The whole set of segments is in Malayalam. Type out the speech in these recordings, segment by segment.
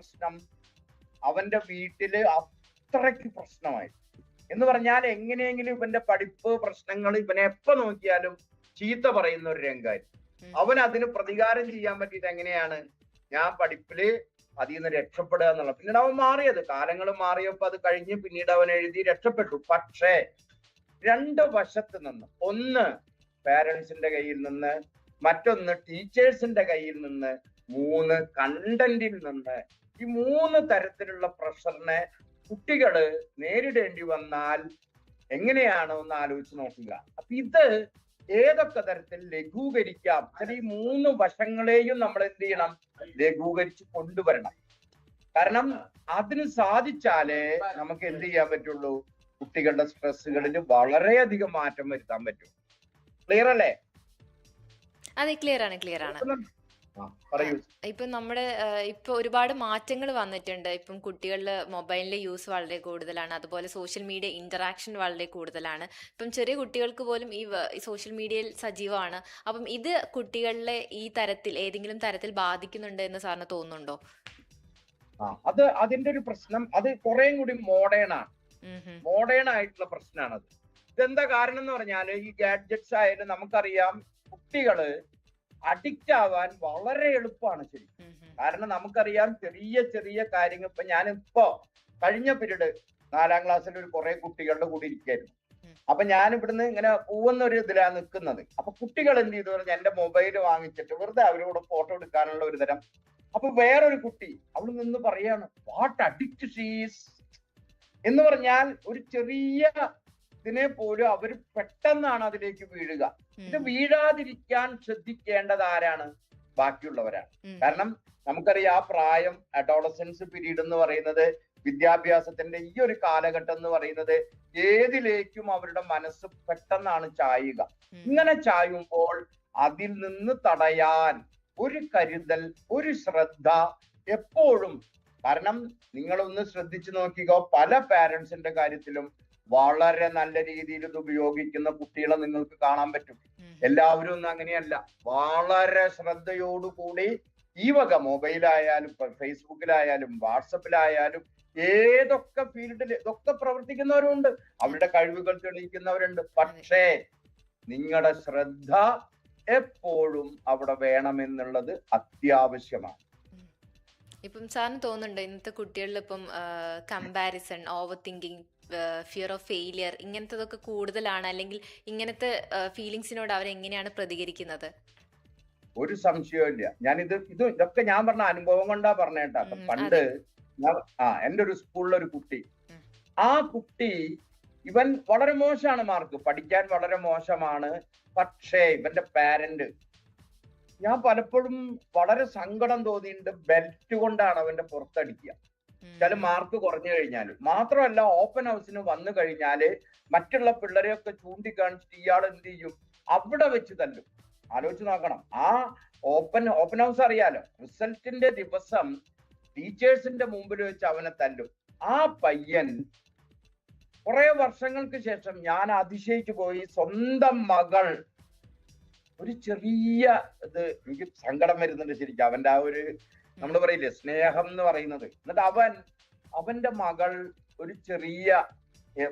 പ്രശ്നം അവന്റെ വീട്ടിൽ അത്രയ്ക്ക് പ്രശ്നമായി എന്ന് പറഞ്ഞാൽ എങ്ങനെയെങ്കിലും ഇവന്റെ പഠിപ്പ് പ്രശ്നങ്ങൾ ഇവനെ എപ്പോ നോക്കിയാലും ചീത്ത പറയുന്ന ഒരു രംഗായി. അവൻ അതിന് പ്രതികാരം ചെയ്യാൻ പറ്റിയിട്ട് എങ്ങനെയാണ്? ഞാൻ പഠിപ്പിൽ അതിൽ നിന്ന് രക്ഷപ്പെടുക എന്നുള്ളത് പിന്നീട് അവൻ മാറിയത്. കാലങ്ങൾ മാറിയപ്പോ അത് കഴിഞ്ഞ് പിന്നീട് അവൻ എഴുതി രക്ഷപ്പെട്ടു. പക്ഷേ രണ്ട് വശത്ത് നിന്ന് ഒന്ന് പാരന്റ്സിന്റെ കയ്യിൽ നിന്ന് മറ്റൊന്ന് ടീച്ചേഴ്സിന്റെ കയ്യിൽ നിന്ന് മൂന്ന് കണ്ടന്റിൽ നിന്ന് ഈ മൂന്ന് തരത്തിലുള്ള പ്രഷറിനെ കുട്ടികൾ നേരിടേണ്ടി വന്നാൽ എങ്ങനെയാണ് ഒന്ന് ആലോചിച്ച് നോക്കുക. അപ്പൊ ഇത് ഏതൊക്കെ തരത്തിൽ ലഘൂകരിക്കാം? അതിൽ ഈ മൂന്ന് വശങ്ങളെയും നമ്മൾ എന്ത് ചെയ്യണം? ലഘൂകരിച്ച് കൊണ്ടുവരണം. കാരണം അതിന് സാധിച്ചാലേ നമുക്ക് എന്ത് ചെയ്യാൻ പറ്റുള്ളൂ? കുട്ടികളുടെ സ്ട്രെസ്സുകളിൽ വളരെയധികം മാറ്റം വരുത്താൻ പറ്റും. ക്ലിയർ അല്ലേ അതെ ക്ലിയർ ആണ് ക്ലിയർ ആണ് ഇപ്പം നമ്മുടെ ഇപ്പൊ ഒരുപാട് മാറ്റങ്ങൾ വന്നിട്ടുണ്ട്. ഇപ്പം കുട്ടികളുടെ മൊബൈലിന്റെ യൂസ് വളരെ കൂടുതലാണ്. അതുപോലെ സോഷ്യൽ മീഡിയ ഇന്ററാക്ഷൻ വളരെ കൂടുതലാണ്. ഇപ്പം ചെറിയ കുട്ടികൾക്ക് പോലും ഈ സോഷ്യൽ മീഡിയയിൽ സജീവമാണ്. അപ്പം ഇത് കുട്ടികളിലെ ഈ തരത്തിൽ ഏതെങ്കിലും തരത്തിൽ ബാധിക്കുന്നുണ്ട് എന്ന് സാറിന് തോന്നുന്നുണ്ടോ? അത് അതിന്റെ ഒരു പ്രശ്നം അത് കുറേം കൂടി മോഡേൺ ആണ്. മോഡേൺ ആയിട്ടുള്ള പ്രശ്നമാണ് അത് ഇതെന്താ കാരണം എന്ന് പറഞ്ഞാൽ ഈ ഗാഡ്ജറ്റ്സ് ആയാലും നമുക്കറിയാം കുട്ടികൾ അഡിക്റ്റ് ആവാൻ വളരെ എളുപ്പമാണ് ശരി. കാരണം നമുക്കറിയാം ചെറിയ ചെറിയ കാര്യങ്ങൾ. ഇപ്പൊ ഞാനിപ്പോ കഴിഞ്ഞ പീരീഡ് നാലാം ക്ലാസ്സിൽ ഒരു കുറെ കുട്ടികളുടെ കൂടെ ഇരിക്കായിരുന്നു. അപ്പൊ ഞാൻ ഇവിടുന്ന് ഇങ്ങനെ പോകുന്ന ഒരു ഇതിലാണ് നിൽക്കുന്നത്. അപ്പൊ കുട്ടികൾ എന്ത് ചെയ്തു? പറഞ്ഞാൽ എന്റെ മൊബൈൽ വാങ്ങിച്ചിട്ട് വെറുതെ അവരോട് ഫോട്ടോ എടുക്കാനുള്ള ഒരു തരം. അപ്പൊ വേറൊരു കുട്ടി അവൾ നിന്ന് പറയാണ് വാട്ട് അഡിക്റ്റ് ഷീസ് എന്ന് പറഞ്ഞാൽ ഒരു ചെറിയ ഇതിനെ പോലും അവർ പെട്ടെന്നാണ് അതിലേക്ക് വീഴുക. ഇത്. വീഴാതിരിക്കാൻ ശ്രദ്ധിക്കേണ്ടത് ആരാണ്? ബാക്കിയുള്ളവരാണ്. കാരണം നമുക്കറിയാം ആ പ്രായം അഡോളസൻസ് പീരീഡ് എന്ന് പറയുന്നത് വിദ്യാഭ്യാസത്തിന്റെ ഈ ഒരു കാലഘട്ടം എന്ന് പറയുന്നത് ഏതിലേക്കും അവരുടെ മനസ്സ് പെട്ടെന്നാണ് ചായുക. ഇങ്ങനെ ചായുമ്പോൾ അതിൽ നിന്ന് തടയാൻ ഒരു കരുതൽ ഒരു ശ്രദ്ധ എപ്പോഴും. കാരണം നിങ്ങളൊന്ന് ശ്രദ്ധിച്ചു നോക്കിക്കോ പല പാരന്റ്സിന്റെ കാര്യത്തിലും വളരെ നല്ല രീതിയിൽ ഇത് ഉപയോഗിക്കുന്ന കുട്ടികളെ നിങ്ങൾക്ക് കാണാൻ പറ്റും. എല്ലാവരും ഒന്നും അങ്ങനെയല്ല. വളരെ ശ്രദ്ധയോടുകൂടി ഈ വക മൊബൈലായാലും ഫേസ്ബുക്കിലായാലും വാട്സപ്പിലായാലും ഏതൊക്കെ ഫീൽഡിൽ ഇതൊക്കെ പ്രവർത്തിക്കുന്നവരുണ്ട്. അവരുടെ കഴിവുകൾ തെളിയിക്കുന്നവരുണ്ട്. പക്ഷേ നിങ്ങളുടെ ശ്രദ്ധ എപ്പോഴും അവിടെ വേണമെന്നുള്ളത് അത്യാവശ്യമാണ്. ഇപ്പം സാറിന് തോന്നുന്നുണ്ടോ ഇന്നത്തെ കുട്ടികളിൽ ഇപ്പം comparison over thinking fear of failure ഇങ്ങനത്തതൊക്കെ കൂടുതലാണ് അല്ലെങ്കിൽ ഇങ്ങനത്തെ ഫീലിങ്സിനോട് അവർ എങ്ങനെയാണ് പ്രതികരിക്കുന്നത്? ഒരു സംശയവും ഇല്ല. ഞാനിത് ഇത് ഇതൊക്കെ ഞാൻ പറഞ്ഞ അനുഭവം കൊണ്ടാ പറഞ്ഞേട്ടാ പണ്ട് ആ എന്റെ ഒരു സ്കൂളിലെ ഒരു കുട്ടി. ആ കുട്ടി ഇവൻ വളരെ മോശമാണ് മാർക്ക്. പഠിക്കാൻ വളരെ മോശമാണ്. പക്ഷേ ഇവന്റെ പാരന്റ് ഞാൻ പലപ്പോഴും വളരെ സങ്കടം തോന്നിയിട്ടുണ്ട് ബെൽറ്റ് കൊണ്ടാണ് അവന്റെ പുറത്തടിക്കുക. ചില മാർക്ക് കുറഞ്ഞു കഴിഞ്ഞാൽ. മാത്രമല്ല ഓപ്പൺ ഹൗസിന് വന്നു കഴിഞ്ഞാൽ മറ്റുള്ള പിള്ളേരെയൊക്കെ ചൂണ്ടിക്കാണിച്ചിട്ട് ഇയാൾ എന്ത് ചെയ്യും? അവിടെ വെച്ച് തല്ലും. ആലോചിച്ച് നോക്കണം. ആ ഓപ്പൺ ഓപ്പൺ ഹൗസ് അറിയാലോ? റിസൾട്ടിന്റെ ദിവസം ടീച്ചേഴ്സിന്റെ മുമ്പിൽ വെച്ച് അവനെ തല്ലും. ആ പയ്യൻ കുറെ വർഷങ്ങൾക്ക് ശേഷം ഞാൻ അതിശയിച്ചു പോയി. സ്വന്തം മകൾ ഒരു ചെറിയ ഇത് എനിക്ക് സങ്കടം വരുന്നുണ്ട് ശരിക്കും. അവന്റെ ആ ഒരു നമ്മൾ പറയില്ലേ സ്നേഹം എന്ന് പറയുന്നത്. എന്നിട്ട് അവൻ അവന്റെ മകൾ ഒരു ചെറിയ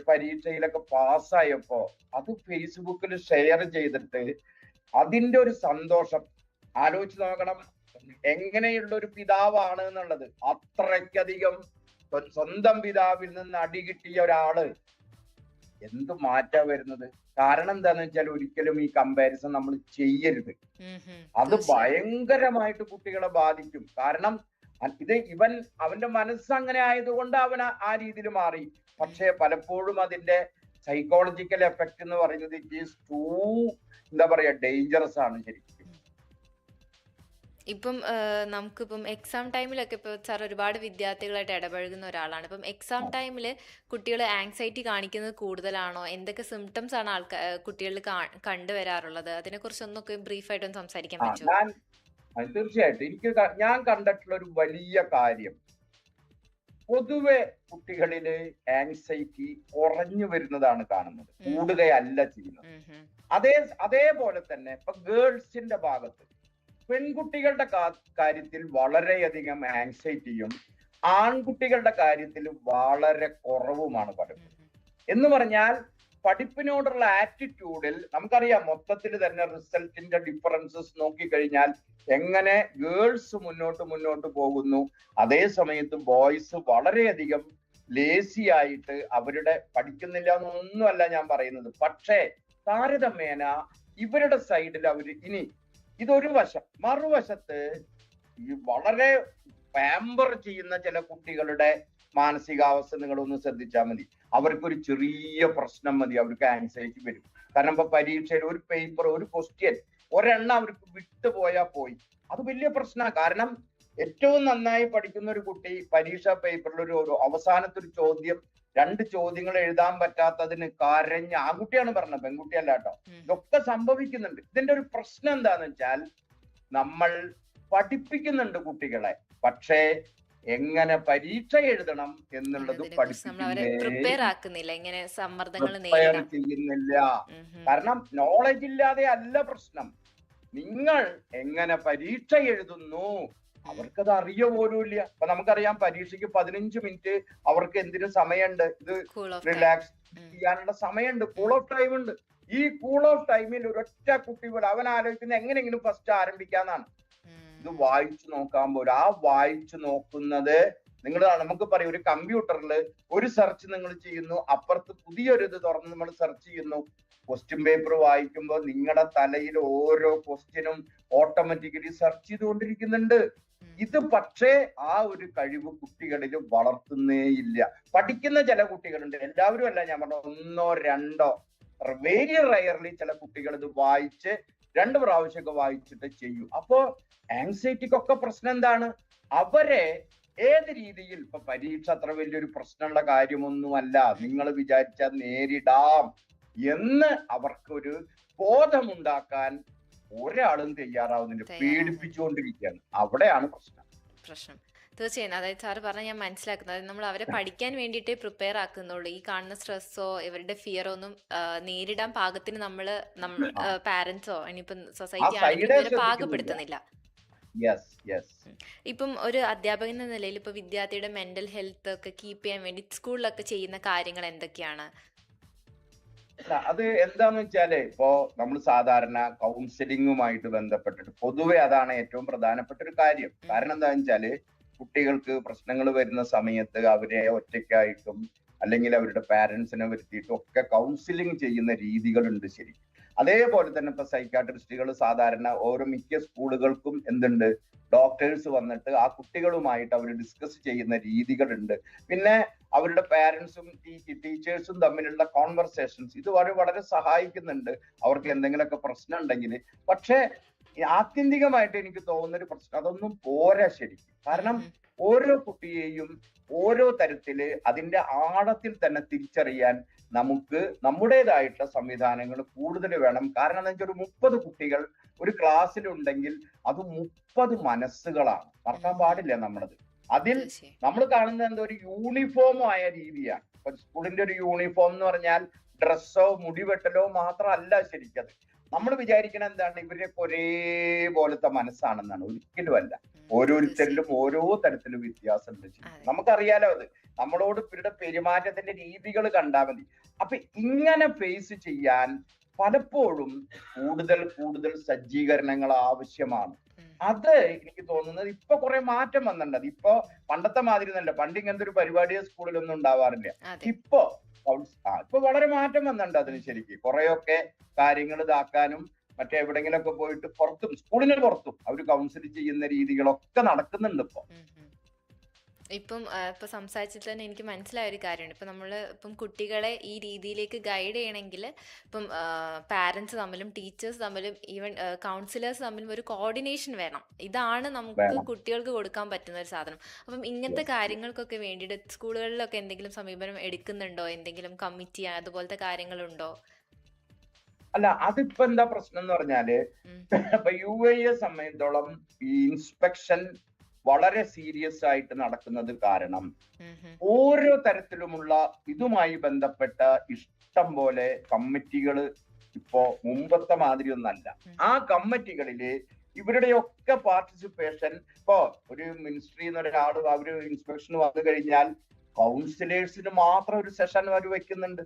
പരീക്ഷയിലൊക്കെ പാസ്സായപ്പോ അത് ഫേസ്ബുക്കിൽ ഷെയർ ചെയ്തിട്ട് അതിന്റെ ഒരു സന്തോഷം. ആലോചിച്ച് നോക്കണം എങ്ങനെയുള്ള ഒരു പിതാവാണ് എന്നുള്ളത്. അത്രയ്ക്കധികം സ്വ- സ്വന്തം പിതാവിൽ നിന്ന് അടി കിട്ടിയ ഒരാൾ എന്ത് മാറ്റാ വരുന്നത്? കാരണം എന്താന്ന് വെച്ചാൽ ഒരിക്കലും ഈ കമ്പാരിസൺ നമ്മൾ ചെയ്യരുത്. അത് ഭയങ്കരമായിട്ട് കുട്ടികളെ ബാധിക്കും. കാരണം ഇത് ഇവൻ അവന്റെ മനസ്സ് അങ്ങനെ ആയതുകൊണ്ട് അവൻ ആ- രീതിയിൽ മാറി. പക്ഷേ പലപ്പോഴും അതിന്റെ സൈക്കോളജിക്കൽ എഫക്ട് എന്ന് പറയുന്നത് ഇറ്റ് ഈസ് ടൂ എന്താ പറയാ ഡേഞ്ചറസ് ആണ് ശരിക്കും. ഇപ്പം നമുക്കിപ്പം എക്സാം ടൈമിലൊക്കെ ഇപ്പോൾ സാർ ഒരുപാട് വിദ്യാർത്ഥികളായിട്ട് ഇടപഴകുന്ന ഒരാളാണ്. ഇപ്പം എക്സാം ടൈമിൽ കുട്ടികൾ ആങ്സൈറ്റി കാണിക്കുന്നത് കൂടുതലാണോ? എന്തൊക്കെ സിംറ്റംസ് ആണ് ആൾക്കാർ കുട്ടികളിൽ കണ്ടുവരാറുള്ളത്? ഒന്നൊക്കെ ബ്രീഫായിട്ടൊന്ന് സംസാരിക്കാൻ പറ്റുമോ? തീർച്ചയായിട്ടും. എനിക്ക് ഞാൻ കണ്ടിട്ടുള്ള ഒരു വലിയ കാര്യം. പൊതുവെ കുട്ടികളിൽ ആങ്സൈറ്റി കുറഞ്ഞു വരുന്നതാണ് കാണുന്നത്. കൂടുതലല്ല കൂടുകയല്ല ചെയ്യുന്നത് അതേ അതേപോലെ തന്നെ ഇപ്പൊ ഗേൾസിന്റെ ഭാഗത്ത് പെൺകുട്ടികളുടെ കാര്യത്തിൽ വളരെയധികം ആങ്സൈറ്റിയും ആൺകുട്ടികളുടെ കാര്യത്തിൽ വളരെ കുറവുമാണ് പഠിപ്പ്. എന്ന് പറഞ്ഞാൽ പഠിപ്പിനോടുള്ള ആറ്റിറ്റ്യൂഡിൽ നമുക്കറിയാം മൊത്തത്തിൽ തന്നെ റിസൾട്ടിന്റെ ഡിഫറൻസസ് നോക്കിക്കഴിഞ്ഞാൽ എങ്ങനെ ഗേൾസ് മുന്നോട്ട് മുന്നോട്ട് പോകുന്നു അതേ സമയത്ത് ബോയ്സ് വളരെയധികം ലേസി ആയിട്ട് അവരുടെ പഠിക്കുന്നില്ല എന്നൊന്നുമല്ല ഞാൻ പറയുന്നത് പക്ഷേ താരതമ്യേന ഇവരുടെ സൈഡിൽ അവർ ഇനി ഇതൊരു വശം. മറുവശത്ത് ഈ വളരെ പാമ്പർ ചെയ്യുന്ന ചില കുട്ടികളുടെ മാനസികാവസ്ഥ നിങ്ങൾ ഒന്ന് ശ്രദ്ധിച്ചാൽ മതി. അവർക്കൊരു ചെറിയ പ്രശ്നം മതി അവർക്ക് ആൻസൈറ്റി വരും. കാരണം ഇപ്പൊ പരീക്ഷയിൽ ഒരു പേപ്പർ ഒരു ക്വസ്റ്റ്യൻ ഒരെണ്ണം അവർക്ക് വിട്ടുപോയാൽ പോയി. അത് വലിയ പ്രശ്നമാണ് കാരണം ഏറ്റവും നന്നായി പഠിക്കുന്ന ഒരു കുട്ടി പരീക്ഷാ പേപ്പറിൽ ഒരു ഒരു അവസാനത്തെ ഒരു ചോദ്യം രണ്ട് ചോദ്യങ്ങൾ എഴുതാൻ പറ്റാത്തതിന് കരഞ്ഞ് ആൺകുട്ടിയാണ് പറഞ്ഞത് പെൺകുട്ടിയല്ല കേട്ടോ. ഇതൊക്കെ സംഭവിക്കുന്നുണ്ട്. ഇതിന്റെ ഒരു പ്രശ്നം എന്താന്ന് വെച്ചാൽ നമ്മൾ പഠിപ്പിക്കുന്നുണ്ട് കുട്ടികളെ. പക്ഷേ എങ്ങനെ പരീക്ഷ എഴുതണം എന്നുള്ളത് പഠിപ്പിക്കുന്നില്ല ഇങ്ങനെ സമ്മർദ്ദങ്ങൾ ചെയ്യുന്നില്ല. കാരണം നോളജ് ഇല്ലാതെ അല്ല പ്രശ്നം. നിങ്ങൾ എങ്ങനെ പരീക്ഷ എഴുതുന്നു? അവർക്കത് അറിയ പോലും ഇല്ല. അപ്പൊ നമുക്കറിയാം പരീക്ഷയ്ക്ക് പതിനഞ്ച് മിനിറ്റ് അവർക്ക് എന്തിനു സമയമുണ്ട്. ഇത് റിലാക്സ്. ചെയ്യാനുള്ള സമയമുണ്ട്. കൂൾ ഓഫ് ടൈം ഉണ്ട്. ഈ കൂൾ ഓഫ് ടൈമിൽ ഒരൊറ്റ കുട്ടി പോലും അവൻ ആലോചിക്കുന്ന എങ്ങനെയെങ്കിലും ഫസ്റ്റ് ആരംഭിക്കാന്നാണ്. ഇത് വായിച്ചു നോക്കാൻ പോലും. ആ വായിച്ചു നോക്കുന്നത് നിങ്ങൾ നമുക്ക് പറയും ഒരു കമ്പ്യൂട്ടറിൽ ഒരു സെർച്ച് നിങ്ങൾ ചെയ്യുന്നു. അപ്പുറത്ത് പുതിയൊരു ഇത് തുറന്ന് നമ്മൾ സെർച്ച് ചെയ്യുന്നു. ക്വസ്റ്റ്യൻ പേപ്പർ വായിക്കുമ്പോൾ നിങ്ങളുടെ തലയിൽ ഓരോ ക്വസ്റ്റ്യനും ഓട്ടോമാറ്റിക്കലി സെർച്ച് ചെയ്തുകൊണ്ടിരിക്കുന്നുണ്ട്. ഇത് പക്ഷേ ആ ഒരു കഴിവ് കുട്ടികളിൽ വളർത്തുന്നേയില്ല. പഠിക്കുന്ന ചില കുട്ടികളുണ്ട്. എല്ലാവരും അല്ല ഞാൻ പറഞ്ഞ ഒന്നോ രണ്ടോ വെരി റയർലി ചില കുട്ടികൾ ഇത് വായിച്ച് രണ്ട് പ്രാവശ്യമൊക്കെ വായിച്ചിട്ട് ചെയ്യും. അപ്പോ ആങ്സൈറ്റിക്കൊക്കെ പ്രശ്നം എന്താണ്? അവരെ ഏത് രീതിയിൽ ഇപ്പൊ പരീക്ഷ അത്ര വലിയൊരു പ്രശ്നമുള്ള കാര്യമൊന്നുമല്ല. നിങ്ങൾ വിചാരിച്ചാൽ നേരിടാം എന്ന് അവർക്കൊരു ബോധമുണ്ടാക്കാൻ ഒരാളും തയ്യാറാവുന്നില്ല. പേടിപ്പിച്ചുകൊണ്ടിരിക്കുകയാണ്. അവിടെയാണ് പ്രശ്നം. പ്രശ്നം. തീർച്ചയായും. അതായത് സാറ് പറഞ്ഞ ഞാൻ മനസ്സിലാക്കുന്നത്. അതായത് നമ്മൾ അവരെ പഠിക്കാൻ വേണ്ടിയിട്ടേ പ്രിപ്പയർ ആക്കുന്നുള്ളൂ. ഈ കാണുന്ന സ്ട്രെസ്സോ ഇവരുടെ ഫിയറോ ഒന്നും നേരിടാൻ പാകത്തിന് നമ്മൾ പാരന്റ്സോ ഇനിയിപ്പം സൊസൈറ്റി ആണെങ്കിലും. പാകപ്പെടുത്തുന്നില്ല. ഇപ്പം ഒരു അധ്യാപകൻ എന്ന നിലയിൽ ഇപ്പൊ വിദ്യാർത്ഥിയുടെ മെന്റൽ ഹെൽത്ത് ഒക്കെ കീപ്പ് ചെയ്യാൻ വേണ്ടി സ്കൂളിലൊക്കെ ചെയ്യുന്ന കാര്യങ്ങൾ എന്തൊക്കെയാണ്? അത് എന്താന്ന് വെച്ചാൽ ഇപ്പോ നമ്മൾ സാധാരണ കൗൺസിലിങ്ങുമായിട്ട് ബന്ധപ്പെട്ടിട്ട് പൊതുവെ അതാണ് ഏറ്റവും പ്രധാനപ്പെട്ട ഒരു കാര്യം. കാരണം എന്താണെന്ന് വെച്ചാൽ കുട്ടികൾക്ക് പ്രശ്നങ്ങൾ വരുന്ന സമയത്ത് അവരെ ഒറ്റയ്ക്കായിട്ടും അല്ലെങ്കിൽ അവരുടെ പാരന്റ്സിനെ വരുത്തിയിട്ടും ഒക്കെ കൗൺസിലിംഗ് ചെയ്യുന്ന രീതികളുണ്ട് ശരി അതേപോലെ തന്നെ ഇപ്പൊ സൈക്കാട്രിസ്റ്റുകൾ സാധാരണ ഓരോ മിക്ക സ്കൂളുകൾക്കും എന്തുണ്ട്? ഡോക്ടേഴ്സ് വന്നിട്ട് ആ കുട്ടികളുമായിട്ട് അവർ ഡിസ്കസ് ചെയ്യുന്ന രീതികളുണ്ട്. പിന്നെ അവരുടെ പാരന്റ്സും ടീച്ചേഴ്സും തമ്മിലുള്ള കോൺവെർസേഷൻസ് ഇത് വളരെ വളരെ സഹായിക്കുന്നുണ്ട്. അവർക്ക് എന്തെങ്കിലുമൊക്കെ പ്രശ്നം ഉണ്ടെങ്കിൽ പക്ഷേ ആത്യന്തികമായിട്ട് എനിക്ക് തോന്നുന്ന ഒരു പ്രശ്നം അതൊന്നും പോരാ ശരിക്കും. കാരണം ഓരോ കുട്ടിയെയും ഓരോ തരത്തിൽ അതിന്റെ ആഴത്തിൽ തന്നെ തിരിച്ചറിയാൻ നമുക്ക് നമ്മുടേതായിട്ടുള്ള സംവിധാനങ്ങൾ കൂടുതൽ വേണം. കാരണം എന്താ വെച്ചാൽ ഒരു മുപ്പത് കുട്ടികൾ ഒരു ക്ലാസ്സിലുണ്ടെങ്കിൽ അത് മുപ്പത് മനസ്സുകളാണ്. മറക്കാൻ പാടില്ല നമ്മളത്. അതിൽ നമ്മൾ കാണുന്നത് എന്താ ഒരു യൂണിഫോം ആയ രീതിയാണ്. ഇപ്പൊ സ്കൂളിന്റെ ഒരു യൂണിഫോം എന്ന് പറഞ്ഞാൽ ഡ്രസ്സോ മുടിവെട്ടലോ മാത്രമല്ല ശരിക്കത്. നമ്മൾ വിചാരിക്കണ എന്താണ് ഇവരൊക്കെ ഒരേപോലത്തെ മനസ്സാണെന്നാണ്. ഒരിക്കലും അല്ല. ഓരോരുത്തരിലും ഓരോ തരത്തിലും വ്യത്യാസം ഉണ്ട്. നമുക്കറിയാലോ അത്. നമ്മളോട് ഇവരുടെ പെരുമാറ്റത്തിന്റെ രീതികൾ കണ്ടാൽ മതി. അപ്പൊ ഇങ്ങനെ ഫേസ് ചെയ്യാൻ പലപ്പോഴും കൂടുതൽ കൂടുതൽ സജ്ജീകരണങ്ങൾ ആവശ്യമാണ്. അത് എനിക്ക് തോന്നുന്നത് ഇപ്പൊ കുറെ മാറ്റം വന്നിട്ടുണ്ട്. ഇപ്പൊ പണ്ടത്തെ മാതിരി തന്നെ പണ്ട് ഇങ്ങനത്തെ ഒരു പരിപാടിയോ സ്കൂളിലൊന്നും ഉണ്ടാവാറില്ല. ഇപ്പോ ആ ഇപ്പൊ വളരെ മാറ്റം വന്നിട്ടുണ്ട് അതിന് ശരിക്കും കുറെയൊക്കെ കാര്യങ്ങൾ ഇതാക്കാനും മറ്റേ എവിടെങ്കിലൊക്കെ പോയിട്ട് പുറത്തും സ്കൂളിന് പുറത്തും അവർ കൗൺസിൽ ചെയ്യുന്ന രീതികളൊക്കെ നടക്കുന്നുണ്ട് ഇപ്പൊ. ഇപ്പം ഇപ്പൊ സംസാരിച്ചിട്ട് തന്നെ എനിക്ക് മനസ്സിലായ ഒരു കാര്യമാണ് ഇപ്പം നമ്മൾ ഇപ്പം കുട്ടികളെ ഈ രീതിയിലേക്ക് ഗൈഡ് ചെയ്യണമെങ്കിൽ ഇപ്പം പാരന്റ്സ് തമ്മിലും ടീച്ചേഴ്സ് തമ്മിലും ഈവൻ കൗൺസിലേഴ്സ് തമ്മിലും ഒരു കോർഡിനേഷൻ വേണം. ഇതാണ് നമുക്ക് കുട്ടികൾക്ക് കൊടുക്കാൻ പറ്റുന്ന ഒരു സാധനം. അപ്പം ഇങ്ങനത്തെ കാര്യങ്ങൾക്കൊക്കെ വേണ്ടിയിട്ട് സ്കൂളുകളിലൊക്കെ എന്തെങ്കിലും സമീപനം എടുക്കുന്നുണ്ടോ? എന്തെങ്കിലും കമ്മിറ്റി അതുപോലത്തെ കാര്യങ്ങളുണ്ടോ? അല്ല അതിപ്പോ എന്താ പ്രശ്നം എന്ന് പറഞ്ഞാൽ ഇപ്പൊ യു എയെ സംബന്ധിച്ചോളം ഈ ഇൻസ്പെക്ഷൻ വളരെ സീരിയസ് ആയിട്ട് നടക്കുന്നത് കാരണം ഓരോ തരത്തിലുമുള്ള ഇതുമായി ബന്ധപ്പെട്ട ഇഷ്ടം പോലെ കമ്മിറ്റികൾ ഇപ്പോ മുമ്പത്തെ മാതിരി ഒന്നല്ല. ആ കമ്മിറ്റികളിൽ ഇവരുടെയൊക്കെ പാർട്ടിസിപ്പേഷൻ ഇപ്പോ ഒരു മിനിസ്ട്രി എന്നൊരാൾ അവർ ഇൻസ്പെക്ഷൻ വന്നു കഴിഞ്ഞാൽ കൗൺസിലേഴ്സിന് മാത്രം ഒരു സെഷൻ അവർ വെക്കുന്നുണ്ട്.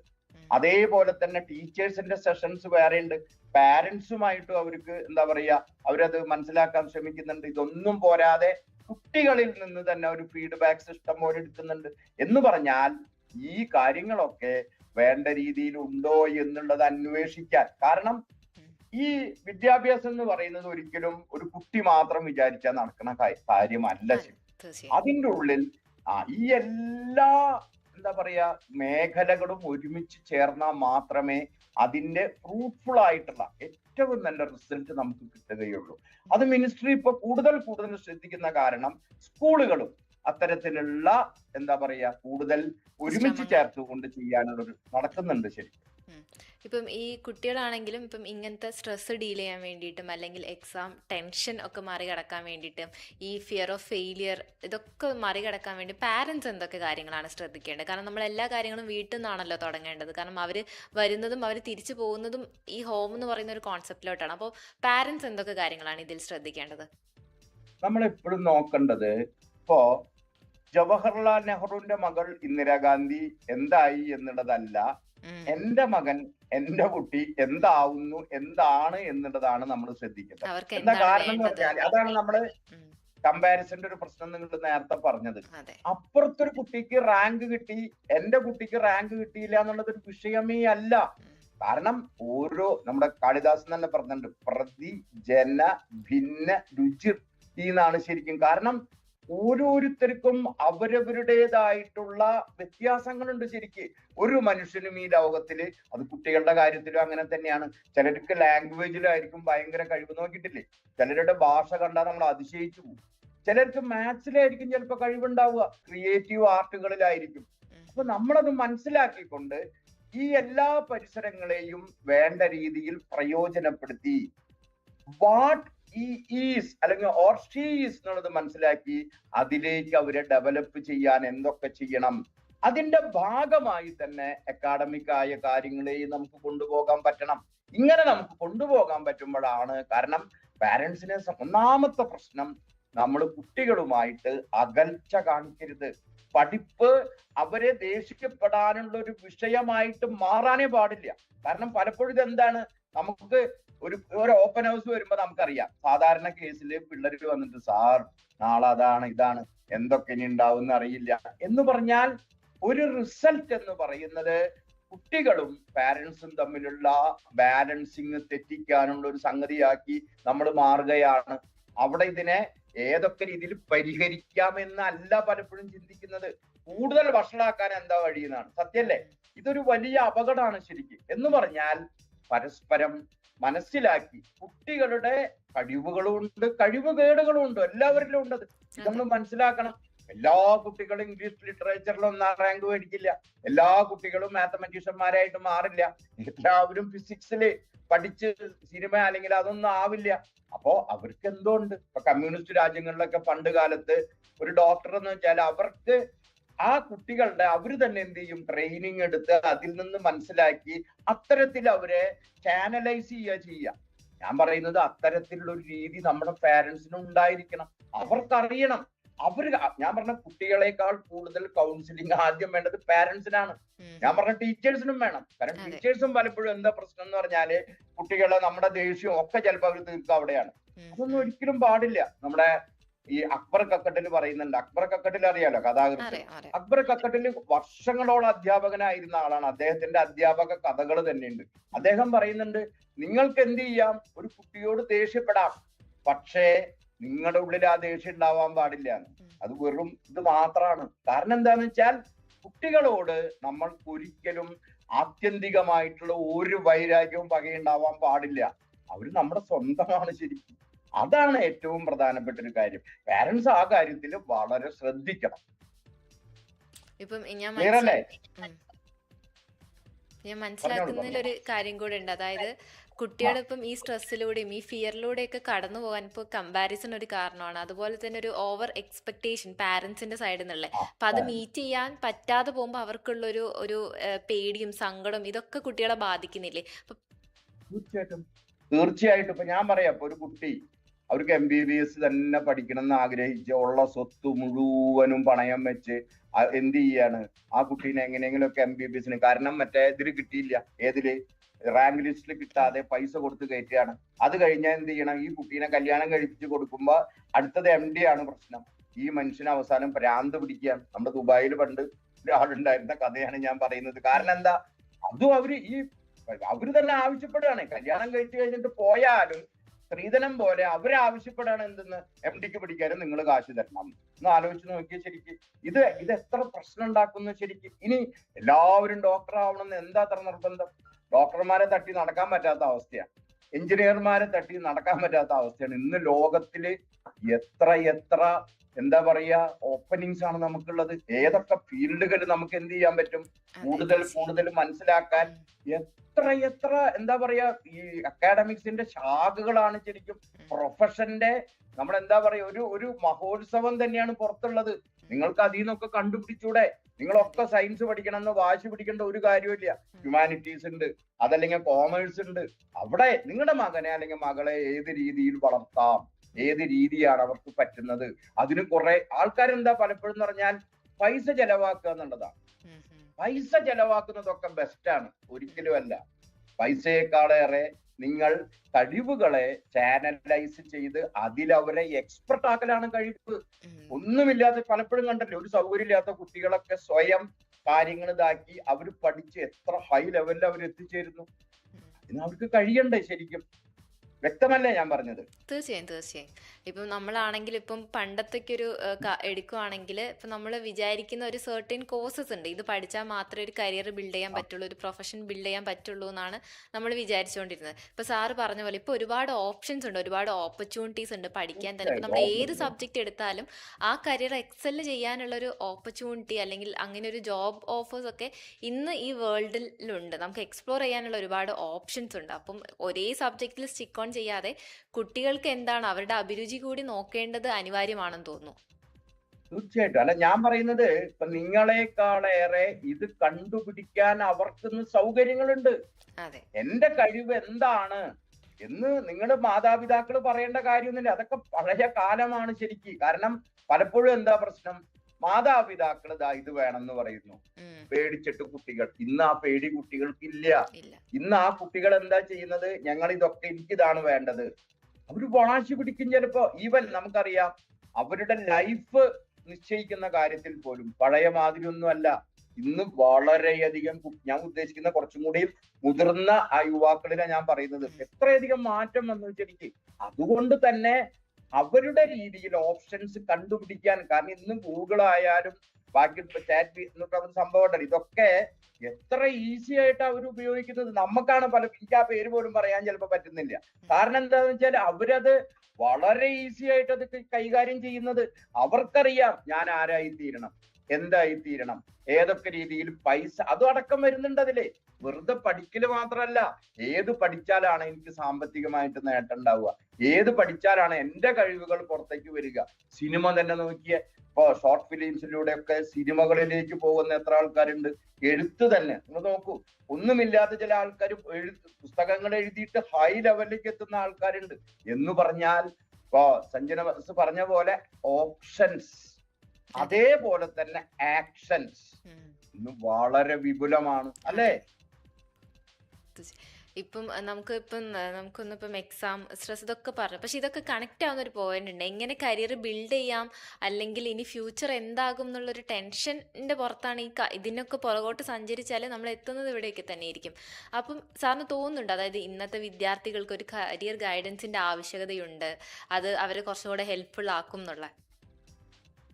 അതേപോലെ തന്നെ ടീച്ചേഴ്സിന്റെ സെഷൻസ് വേറെ ഉണ്ട്. പാരന്റ്സുമായിട്ടും അവർക്ക് എന്താ പറയാ അവരത് മനസ്സിലാക്കാൻ ശ്രമിക്കുന്നുണ്ട്. ഇതൊന്നും പോരാതെ കുട്ടികളിൽ നിന്ന് തന്നെ ഒരു ഫീഡ്ബാക്ക് സിസ്റ്റം പോലെ എടുക്കുന്നുണ്ട്. എന്ന് പറഞ്ഞാൽ ഈ കാര്യങ്ങളൊക്കെ വേണ്ട രീതിയിൽ ഉണ്ടോ എന്നുള്ളത് അന്വേഷിക്കാൻ. കാരണം ഈ വിദ്യാഭ്യാസം എന്ന് പറയുന്നത് ഒരിക്കലും ഒരു കുട്ടി മാത്രം വിചാരിച്ചാൽ നടക്കുന്ന കാര്യമല്ല അതിന്റെ ഉള്ളിൽ ആ ഈ എല്ലാ എന്താ പറയാ മേഖലകളും ഒരുമിച്ച് ചേർന്നാൽ മാത്രമേ അതിന്റെ ഫ്രൂട്ട്ഫുൾ ആയിട്ടുള്ള ഏറ്റവും നല്ല റിസൾട്ട് നമുക്ക് കിട്ടുകയുള്ളൂ. അത് മിനിസ്ട്രി ഇപ്പൊ കൂടുതൽ കൂടുതൽ ശ്രദ്ധിക്കുന്ന കാരണം സ്കൂളുകളും അത്തരത്തിലുള്ള എന്താ പറയാ കൂടുതൽ ഒരുമിച്ച്. ചേർത്തുകൊണ്ട് ചെയ്യാനുള്ള ഒരു നടക്കുന്നുണ്ട് ശരി. ഇപ്പം ഈ കുട്ടികളാണെങ്കിലും ഇപ്പം ഇങ്ങനത്തെ സ്ട്രെസ് ഡീൽ ചെയ്യാൻ വേണ്ടിയിട്ടും അല്ലെങ്കിൽ എക്സാം ടെൻഷൻ ഒക്കെ മറികടക്കാൻ വേണ്ടിയിട്ടും ഈ ഫിയർ ഓഫ് ഫെയിലിയർ ഇതൊക്കെ മറികടക്കാൻ വേണ്ടി പാരൻസ് എന്തൊക്കെ കാര്യങ്ങളാണ് ശ്രദ്ധിക്കേണ്ടത്? കാരണം നമ്മൾ എല്ലാ കാര്യങ്ങളും വീട്ടിൽ നിന്നാണല്ലോ തുടങ്ങേണ്ടത്. കാരണം അവർ വരുന്നതും അവർ തിരിച്ചു പോകുന്നതും ഈ ഹോം എന്ന് പറയുന്ന ഒരു കോൺസെപ്റ്റിലോട്ടാണ് അപ്പോൾ പാരൻസ് എന്തൊക്കെ കാര്യങ്ങളാണ് ഇതിൽ ശ്രദ്ധിക്കേണ്ടത്? നമ്മൾ എപ്പോഴും നോക്കേണ്ടത് ഇപ്പോ ജവഹർലാൽ നെഹ്റുവിന്റെ മകൾ ഇന്ദിരാഗാന്ധി എന്തായി എന്നുള്ളതല്ല. എന്റെ മകൻ എന്റെ കുട്ടി എന്താവുന്നു എന്താണ് എന്നുള്ളതാണ് നമ്മൾ ശ്രദ്ധിക്കേണ്ടത്. എന്താ കാരണം എന്ന് പറഞ്ഞാൽ അതാണ് നമ്മൾ. കമ്പാരിസന്റെ ഒരു പ്രശ്നം നിങ്ങൾ നേരത്തെ പറഞ്ഞത്. അപ്പുറത്തൊരു കുട്ടിക്ക് റാങ്ക് കിട്ടി എന്റെ കുട്ടിക്ക് റാങ്ക് കിട്ടിയില്ല എന്നുള്ളത് ഒരു വിഷയമേ അല്ല. കാരണം ഓരോ നമ്മുടെ കാളിദാസൻ തന്നെ പറഞ്ഞിട്ടുണ്ട് പ്രതി ജന ഭിന്ന രുചി എന്നാണ് ശരിക്കും കാരണം ഓരോരുത്തർക്കും അവരവരുടേതായിട്ടുള്ള വ്യത്യാസങ്ങളുണ്ട് ശരിക്ക്. ഒരു മനുഷ്യനും ഈ ലോകത്തിൽ അത് കുട്ടികളുടെ കാര്യത്തിലും അങ്ങനെ തന്നെയാണ്. ചിലർക്ക് ലാംഗ്വേജിലായിരിക്കും ഭയങ്കര കഴിവ് നോക്കിയിട്ടില്ലേ? ചിലരുടെ ഭാഷ കണ്ടാൽ നമ്മൾ അതിശയിച്ചു പോകും. ചിലർക്ക് മാത്സിലായിരിക്കും ചിലപ്പോൾ കഴിവുണ്ടാവുക. ക്രിയേറ്റീവ് ആർട്ടുകളിലായിരിക്കും. അപ്പൊ നമ്മളത് മനസ്സിലാക്കിക്കൊണ്ട് ഈ എല്ലാ പരിസരങ്ങളെയും വേണ്ട രീതിയിൽ പ്രയോജനപ്പെടുത്തി. വാട്ട് ഈസ് അല്ലെങ്കിൽ ഓർ എന്നുള്ളത് മനസ്സിലാക്കി അതിലേക്ക് അവരെ ഡെവലപ്പ് ചെയ്യാൻ എന്തൊക്കെ ചെയ്യണം. അതിന്റെ ഭാഗമായി തന്നെ അക്കാഡമിക് ആയ കാര്യങ്ങളെയും നമുക്ക് കൊണ്ടുപോകാൻ പറ്റണം. ഇങ്ങനെ നമുക്ക് കൊണ്ടുപോകാൻ പറ്റുമ്പോഴാണ് കാരണം പാരന്റ്സിനെ ഒന്നാമത്തെ പ്രശ്നം നമ്മൾ കുട്ടികളുമായിട്ട് അകൽച്ച കാണിക്കരുത്. പഠിപ്പ് അവരെ ദേഷ്യപ്പെടാനുള്ള ഒരു വിഷയമായിട്ട് മാറാനേ പാടില്ല. കാരണം പലപ്പോഴും ഇത് എന്താണ് നമുക്ക് ഒരു ഒരു ഓപ്പൺ ഹൗസ് വരുമ്പോ നമുക്കറിയാം. സാധാരണ കേസിൽ പിള്ളേർ വന്നിട്ട് സാർ നാളെ അതാണ് ഇതാണ് എന്തൊക്കെ ഇനി ഉണ്ടാവും അറിയില്ല. എന്ന് പറഞ്ഞാൽ ഒരു റിസൾട്ട് എന്ന് പറയുന്നത് കുട്ടികളും പാരന്റ്സും തമ്മിലുള്ള ബാലൻസിങ് തെറ്റിക്കാനുള്ള ഒരു സംഗതിയാക്കി നമ്മൾ മാറുകയാണ്. അവിടെ ഇതിനെ ഏതൊക്കെ രീതിയിൽ പരിഹരിക്കാമെന്നല്ല പലപ്പോഴും ചിന്തിക്കുന്നത്. കൂടുതൽ വഷളാക്കാൻ എന്താ വഴിയെന്നാണ് സത്യല്ലേ ഇതൊരു വലിയ അപകടമാണ് ശരിക്കും. എന്ന് പറഞ്ഞാൽ പരസ്പരം മനസ്സിലാക്കി. കുട്ടികളുടെ കഴിവുകളും ഉണ്ട് കഴിവുകേടുകളും ഉണ്ട് എല്ലാവരിലും ഉണ്ട് അത്. നമ്മൾ മനസ്സിലാക്കണം. എല്ലാ കുട്ടികളും ഇംഗ്ലീഷ് ലിറ്ററേച്ചറിൽ ഒന്നാം റാങ്ക് മേടിക്കില്ല. എല്ലാ കുട്ടികളും മാത്തമെറ്റീഷ്യന്മാരായിട്ട് മാറില്ല. എല്ലാവരും ഫിസിക്സിൽ പഠിച്ച് സിനിമ അല്ലെങ്കിൽ അതൊന്നും ആവില്ല. അപ്പോ അവർക്ക് എന്തോ ഉണ്ട്. ഇപ്പൊ കമ്മ്യൂണിസ്റ്റ് രാജ്യങ്ങളിലൊക്കെ പണ്ട് കാലത്ത് ഒരു ഡോക്ടർ എന്ന് വെച്ചാൽ അവർക്ക് ആ കുട്ടികളുടെ അവർ തന്നെ എന്ത് ചെയ്യും? ട്രെയിനിങ് എടുത്ത് അതിൽ നിന്ന് മനസ്സിലാക്കി അത്തരത്തിൽ അവരെ ചാനലൈസ് ചെയ്യുക ചെയ്യുക. ഞാൻ പറയുന്നത് അത്തരത്തിലുള്ള ഒരു രീതി നമ്മുടെ പാരന്റ്സിനും ഉണ്ടായിരിക്കണം. അവർക്കറിയണം. അവർ ഞാൻ പറഞ്ഞ കുട്ടികളെക്കാൾ കൂടുതൽ കൗൺസിലിംഗ് ആദ്യം വേണ്ടത് പാരന്റ്സിനാണ് ഞാൻ പറഞ്ഞ ടീച്ചേഴ്സിനും വേണം. കാരണം ടീച്ചേഴ്സും പലപ്പോഴും എന്താ പ്രശ്നം എന്ന് പറഞ്ഞാൽ കുട്ടികളെ നമ്മുടെ ദേഷ്യവും ഒക്കെ ചിലപ്പോൾ അവർ തീർക്കും അവിടെയാണ്. അതൊന്നും ഒരിക്കലും പാടില്ല. നമ്മുടെ ഈ അക്ബർ കക്കട്ടിൽ പറയുന്നുണ്ട്. അക്ബർ കക്കട്ടിൽ അറിയാലോ കഥാകൃത്ത്? അക്ബർ കക്കട്ടിൽ വർഷങ്ങളോളം അധ്യാപകനായിരുന്ന ആളാണ്. അദ്ദേഹത്തിന്റെ അധ്യാപക കഥകൾ തന്നെയുണ്ട്. അദ്ദേഹം പറയുന്നുണ്ട് നിങ്ങൾക്ക് എന്ത് ചെയ്യാം? ഒരു കുട്ടിയോട് ദേഷ്യപ്പെടാം. പക്ഷേ നിങ്ങളുടെ ഉള്ളിൽ ആ ദേഷ്യം ഉണ്ടാവാൻ പാടില്ല. അത് വെറും ഇത് മാത്രമാണ് കാരണം എന്താന്ന് വെച്ചാൽ കുട്ടികളോട് നമ്മൾ ഒരിക്കലും ആത്യന്തികമായിട്ടുള്ള ഒരു വൈരാഗ്യവും പകയുണ്ടാവാൻ പാടില്ല. അവർ നമ്മുടെ സ്വന്തമാണ് ശരിക്കും. അതാണ് ഏറ്റവും പ്രധാനപ്പെട്ട ഒരു കാര്യം. പാരന്റ്സ് ആ കാര്യത്തിൽ വളരെ ശ്രദ്ധിക്കണം. ഇപ്പം ഞാൻ. ഞാൻ മനസ്സിലാക്കുന്നതിൽ ഒരു കാര്യം കൂടെ ഉണ്ട്. അതായത് കുട്ടികൾ ഇപ്പം ഈ സ്ട്രെസ്സിലൂടെയും ഈ ഫിയറിലൂടെയൊക്കെ കടന്നു പോകാൻ ഇപ്പോൾ കമ്പാരിസൺ ഒരു കാരണമാണ്. അതുപോലെ തന്നെ ഒരു ഓവർ എക്സ്പെക്ടേഷൻ പാരന്റ്സിന്റെ സൈഡിൽ നിന്നുള്ള അപ്പൊ അത് മീറ്റ് ചെയ്യാൻ പറ്റാതെ പോകുമ്പോൾ അവർക്കുള്ള ഒരു ഒരു പേടിയും സങ്കടവും ഇതൊക്കെ കുട്ടികളെ ബാധിക്കുന്നില്ലേ? തീർച്ചയായിട്ടും. തീർച്ചയായിട്ടും. ഇപ്പൊ ഞാൻ പറയാം ഇപ്പൊ ഒരു കുട്ടി അവർക്ക് എം ബി ബി എസ് തന്നെ പഠിക്കണം എന്ന് ആഗ്രഹിച്ച് ഉള്ള സ്വത്ത് മുഴുവനും പണയം വെച്ച് എന്ത് ചെയ്യാണ്? ആ കുട്ടീനെ എങ്ങനെയെങ്കിലും ഒക്കെ എം ബി ബി എസിന് കാരണം മറ്റേ ഇതിൽ കിട്ടിയില്ല. ഏതിൽ? റാങ്ക് ലിസ്റ്റിൽ കിട്ടാതെ പൈസ കൊടുത്ത് കയറ്റുകയാണ്. അത് കഴിഞ്ഞാൽ എന്ത് ചെയ്യണം? ഈ കുട്ടീനെ കല്യാണം കഴിപ്പിച്ച് കൊടുക്കുമ്പോ അടുത്തത് എം ഡി ആണ് പ്രശ്നം. ഈ മനുഷ്യന് അവസാനം ഭ്രാന്ത് പിടിക്കുകയാണ് നമ്മുടെ ദുബായിൽ പണ്ട് ഒരാളുണ്ടായിരുന്ന കഥയാണ് ഞാൻ പറയുന്നത്. കാരണം എന്താ? അതും അവർ ഈ അവർ തന്നെ ആവശ്യപ്പെടുകയാണ്. കല്യാണം കഴിച്ചു കഴിഞ്ഞിട്ട് പോയാലും സ്ത്രീധനം പോലെ അവർ ആവശ്യപ്പെടാണ് എന്തെന്ന് എം ഡിക്ക് പിടിക്കാനും നിങ്ങൾ കാശ് തരണം. ഒന്ന് ആലോചിച്ച് നോക്കിയ ശരിക്ക്. ഇത് ഇത് എത്ര പ്രശ്നം ഉണ്ടാക്കുന്നു ശരിക്ക്. ഇനി എല്ലാവരും ഡോക്ടർ ആവണമെന്ന് എന്താ അത്ര നിർബന്ധം? ഡോക്ടർമാരെ തട്ടി നടക്കാൻ പറ്റാത്ത അവസ്ഥയാണ്. എഞ്ചിനീയർമാരെ തട്ടി നടക്കാൻ പറ്റാത്ത അവസ്ഥയാണ്. ഇന്ന് ലോകത്തിൽ എത്ര എത്ര എന്താ പറയാ ഓപ്പണിങ്സ് ആണ് നമുക്കുള്ളത്. ഏതൊക്കെ ഫീൽഡുകൾ നമുക്ക് എന്ത് ചെയ്യാൻ പറ്റും? കൂടുതൽ കൂടുതൽ മനസ്സിലാക്കാൻ എത്ര എത്ര എന്താ പറയാ ഈ അക്കാഡമിക്സിന്റെ ശാഖകളാണ് ശരിക്കും പ്രൊഫഷന്റെ നമ്മൾ എന്താ പറയാ ഒരു ഒരു മഹോത്സവം തന്നെയാണ് പുറത്തുള്ളത്. നിങ്ങൾക്ക് അതിൽ നിന്നൊക്കെ കണ്ടുപിടിച്ചൂടെ. നിങ്ങളൊക്കെ സയൻസ് പഠിക്കണം എന്ന് വാശി പിടിക്കേണ്ട ഒരു കാര്യമില്ല ഹ്യൂമാനിറ്റീസ് ഉണ്ട് അതല്ലെങ്കിൽ കോമേഴ്സ് ഉണ്ട്. അവിടെ നിങ്ങളുടെ മകനെ അല്ലെങ്കിൽ മകളെ ഏത് രീതിയിൽ വളർത്താം? ഏത് രീതിയാണ് അവർക്ക് പറ്റുന്നത് അതിന് കുറെ ആൾക്കാരെന്താ പലപ്പോഴും എന്ന് പറഞ്ഞാൽ പൈസ ചെലവാക്കുക എന്നുള്ളതാണ്. പൈസ ചെലവാക്കുന്നതൊക്കെ ബെസ്റ്റാണ് ഒരിക്കലും അല്ല പൈസയെക്കാളേറെ നിങ്ങൾ കഴിവുകളെ ചാനലൈസ് ചെയ്ത് അതിലവരെ എക്സ്പെർട്ട് ആക്കലാണ് കഴിവ്. ഒന്നുമില്ലാതെ പലപ്പോഴും കണ്ടല്ലോ ഒരു സൗകര്യമില്ലാത്ത കുട്ടികളൊക്കെ സ്വയം കാര്യങ്ങൾ ഇതാക്കി അവർ പഠിച്ച് എത്ര ഹൈ ലെവലിൽ അവർ എത്തിച്ചേരുന്നു. അതിന് അവർക്ക് കഴിയണ്ടേ ശരിക്കും വ്യക്തമല്ലേ ഞാൻ പറഞ്ഞത്? തീർച്ചയായും തീർച്ചയായും. ഇപ്പം നമ്മളാണെങ്കിൽ ഇപ്പം പണ്ടത്തേക്ക് ഒരു എടുക്കുവാണെങ്കിൽ ഇപ്പം നമ്മൾ വിചാരിക്കുന്ന ഒരു സർട്ടൻ കോഴ്സസ് ഉണ്ട്. ഇത് പഠിച്ചാൽ മാത്രമേ ഒരു കരിയർ ബിൽഡ് ചെയ്യാൻ പറ്റുള്ളൂ ഒരു പ്രൊഫഷൻ ബിൽഡ് ചെയ്യാൻ പറ്റുള്ളൂ എന്നാണ് നമ്മൾ വിചാരിച്ചുകൊണ്ടിരുന്നത് ഇപ്പം സാറ് പറഞ്ഞ പോലെ ഇപ്പോൾ ഒരുപാട് ഓപ്ഷൻസ് ഉണ്ട് ഒരുപാട് ഓപ്പർച്യൂണിറ്റീസ് ഉണ്ട് പഠിക്കാൻ തന്നെ. ഇപ്പം നമ്മൾ ഏത് സബ്ജക്റ്റ് എടുത്താലും ആ കരിയർ എക്സൽ ചെയ്യാനുള്ള ഒരു ഓപ്പർച്യൂണിറ്റി അല്ലെങ്കിൽ അങ്ങനെ ഒരു ജോബ് ഓഫേഴ്സ് ഒക്കെ ഇന്ന് ഈ വേൾഡിലുണ്ട് നമുക്ക് എക്സ്പ്ലോർ ചെയ്യാനുള്ള ഒരുപാട് ഓപ്ഷൻസ് ഉണ്ട്. അപ്പം ഒരേ സബ്ജക്റ്റിൽ സ്റ്റിക്ക് ഓൺ ചെയ്യാതെ കുട്ടികൾക്ക് എന്താണ് അവരുടെ അഭിരുചി കൂടി നോക്കേണ്ടത് അനിവാര്യമാണെന്ന് തോന്നുന്നു? തീർച്ചയായിട്ടും. അല്ല ഞാൻ പറയുന്നത് ഇപ്പൊ നിങ്ങളെക്കാളേറെ ഇത് കണ്ടുപിടിക്കാൻ അവർക്കിന്ന് സൗകര്യങ്ങളുണ്ട്. എന്റെ കഴിവ് എന്താണ് എന്ന് നിങ്ങൾ മാതാപിതാക്കൾ പറയേണ്ട കാര്യമൊന്നുമില്ല. അതൊക്കെ പഴയ കാലമാണ് ശരിക്ക്. കാരണം പലപ്പോഴും എന്താ പ്രശ്നം? മാതാപിതാക്കൾ ഇതാ ഇത് എന്ന് പറയുന്നു. പേടിച്ചിട്ട് കുട്ടികൾ. ഇന്ന് ആ പേടി കുട്ടികൾക്കില്ല. ഇല്ല. ഇന്ന് ആ കുട്ടികൾ എന്താ ചെയ്യുന്നത്? ഞങ്ങൾ ഇതൊക്കെ എനിക്കിതാണ് വേണ്ടത്. അവർ വാശി പിടിക്കും ചിലപ്പോ. ഈവൻ നമുക്കറിയാം അവരുടെ ലൈഫ് നിശ്ചയിക്കുന്ന കാര്യത്തിൽ പോലും പഴയ മാതിരി ഒന്നുമല്ല ഇന്ന് വളരെയധികം ഞാൻ ഉദ്ദേശിക്കുന്ന കുറച്ചും കൂടി മുതിർന്ന ആ യുവാക്കളിലാണ് ഞാൻ പറയുന്നത്. എത്രയധികം മാറ്റം വന്നു ശരിക്ക് അതുകൊണ്ട് തന്നെ അവരുടെ രീതിയിൽ ഓപ്ഷൻസ് കണ്ടുപിടിക്കാൻ. കാരണം ഇന്നും ഗൂഗിൾ ആയാലും ബാക്കി ചാറ്റ് സംഭവം ഉണ്ടല്ലോ ഇതൊക്കെ എത്ര ഈസി ആയിട്ട് അവർ ഉപയോഗിക്കുന്നത്? നമുക്കാണ് പല എനിക്ക് ആ പേര് പോലും പറയാൻ ചിലപ്പോൾ പറ്റുന്നില്ല. കാരണം എന്താണെന്ന് വെച്ചാൽ അവരത് വളരെ ഈസി ആയിട്ട് അത് കൈകാര്യം ചെയ്യുന്നത്. അവർക്കറിയാം ഞാൻ ആരായി തീരണം. എന്തായി തീരണം ഏതൊക്കെ രീതിയിൽ പൈസ അതും അടക്കം വരുന്നുണ്ട് അതിൽ. വെറുതെ പഠിക്കൽ മാത്രമല്ല ഏത് പഠിച്ചാലാണ് എനിക്ക് സാമ്പത്തികമായിട്ട് നേട്ടം ഉണ്ടാവുക? ഏത് പഠിച്ചാലാണ് എന്റെ കഴിവുകൾ പുറത്തേക്ക് വരിക? സിനിമ തന്നെ നോക്കിയ ഇപ്പൊ ഷോർട്ട് ഫിലിംസിലൂടെ ഒക്കെ സിനിമകളിലേക്ക് പോകുന്ന എത്ര ആൾക്കാരുണ്ട്? എഴുത്ത് തന്നെ. നിങ്ങൾ നോക്കൂ ഒന്നുമില്ലാത്ത ചില ആൾക്കാരും എഴു പുസ്തകങ്ങൾ എഴുതിയിട്ട് ഹൈ ലെവലിലേക്ക് എത്തുന്ന ആൾക്കാരുണ്ട്. എന്ന് പറഞ്ഞാൽ ഇപ്പൊ സഞ്ജന പറഞ്ഞ പോലെ ഓപ്ഷൻസ് അതേപോലെ തന്നെ ആക്ഷൻസ്. ഇന്ന് വളരെ വിപുലമാണ്. അല്ലേ? ഇപ്പം നമുക്ക് ഇപ്പം നമുക്കൊന്നും നമുക്കൊന്ന് ഇപ്പം എക്സാം സ്ട്രെസ് ഇതൊക്കെ പറഞ്ഞു. പക്ഷെ ഇതൊക്കെ കണക്ട് ആവുന്ന ഒരു പോയിന്റ് ഉണ്ട്. എങ്ങനെ കരിയർ ബിൽഡ് ചെയ്യാം? അല്ലെങ്കിൽ ഇനി ഫ്യൂച്ചർ എന്താകും എന്നുള്ളൊരു ടെൻഷന്റെ പുറത്താണ് ഈ ഇതിനൊക്കെ പുറകോട്ട് സഞ്ചരിച്ചാലേ നമ്മൾ എത്തുന്നത് ഇവിടെയൊക്കെ തന്നെ ആയിരിക്കും അപ്പം സാറിന് തോന്നുന്നുണ്ട്? അതായത് ഇന്നത്തെ വിദ്യാർത്ഥികൾക്ക് ഒരു കരിയർ ഗൈഡൻസിന്റെ ആവശ്യകതയുണ്ട്. അത് അവരെ കുറച്ചുകൂടെ ഹെൽപ്ഫുൾ ആക്കും എന്നുള്ള.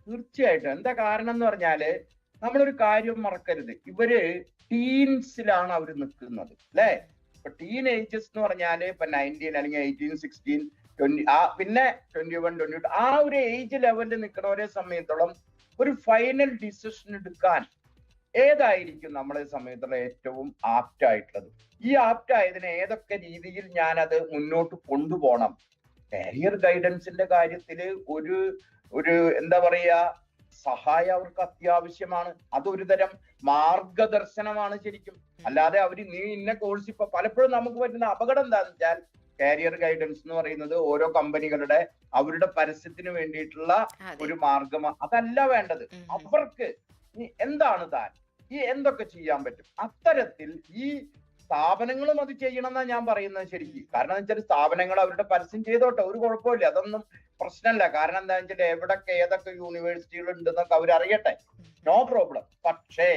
തീർച്ചയായിട്ടും. എന്താ കാരണം എന്ന് പറഞ്ഞാൽ നമ്മളൊരു കാര്യം മറക്കരുത്. ഇവർ ടീൻസിലാണ് അവർ നിൽക്കുന്നത് അല്ലേ? ഇപ്പൊ ടീൻ ഏജസ് എന്ന് പറഞ്ഞാൽ ഇപ്പൊ നയന്റീൻ അല്ലെങ്കിൽ എയ്റ്റീൻ സിക്സ്റ്റീൻ ട്വന്റി ആ പിന്നെ ട്വന്റി വൺ ട്വന്റി ടു ആ ഒരു ഏജ് ലെവലിൽ നിൽക്കുന്നവരെ സമയത്തോളം ഒരു ഫൈനൽ ഡിസിഷൻ എടുക്കാൻ ഏതായിരിക്കും നമ്മളെ സമയത്തുള്ള ഏറ്റവും ആപ്റ്റ് ആയിട്ടുള്ളത്? ഈ ആപ്റ്റ് ആയതിനെ ഏതൊക്കെ രീതിയിൽ ഞാൻ അത് മുന്നോട്ട് കൊണ്ടുപോകണം? കരിയർ ഗൈഡൻസിന്റെ കാര്യത്തിൽ ഒരു ഒരു എന്താ പറയാ സഹായം അവർക്ക് അത്യാവശ്യമാണ്. അതൊരു തരം മാർഗദർശനമാണ് ശരിക്കും. അല്ലാതെ അവർ നീ ഇന്ന കോഴ്സ് ഇപ്പൊ പലപ്പോഴും നമുക്ക് പറ്റുന്ന അപകടം എന്താണെന്ന് വെച്ചാൽ കാരിയർ ഗൈഡൻസ് എന്ന് പറയുന്നത് ഓരോ കമ്പനികളുടെ അവരുടെ പരസ്യത്തിന് വേണ്ടിയിട്ടുള്ള ഒരു മാർഗമാണ് അതല്ല വേണ്ടത്. അവർക്ക് എന്താണ് താൻ? ഈ എന്തൊക്കെ ചെയ്യാൻ പറ്റും? അത്തരത്തിൽ ഈ സ്ഥാപനങ്ങളും അത് ചെയ്യണം എന്നാണ് ഞാൻ പറയുന്നത് ശരിക്കും. കാരണം എന്ന് വെച്ചാൽ സ്ഥാപനങ്ങൾ അവരുടെ പരസ്യം ചെയ്തോട്ടെ ഒരു കുഴപ്പമില്ല. അതൊന്നും പ്രശ്നമല്ല. കാരണം എന്താ വെച്ചാൽ എവിടൊക്കെ ഏതൊക്കെ യൂണിവേഴ്സിറ്റികൾ ഉണ്ടെന്നൊക്കെ അവരറിയട്ടെ നോ പ്രോബ്ലം പക്ഷേ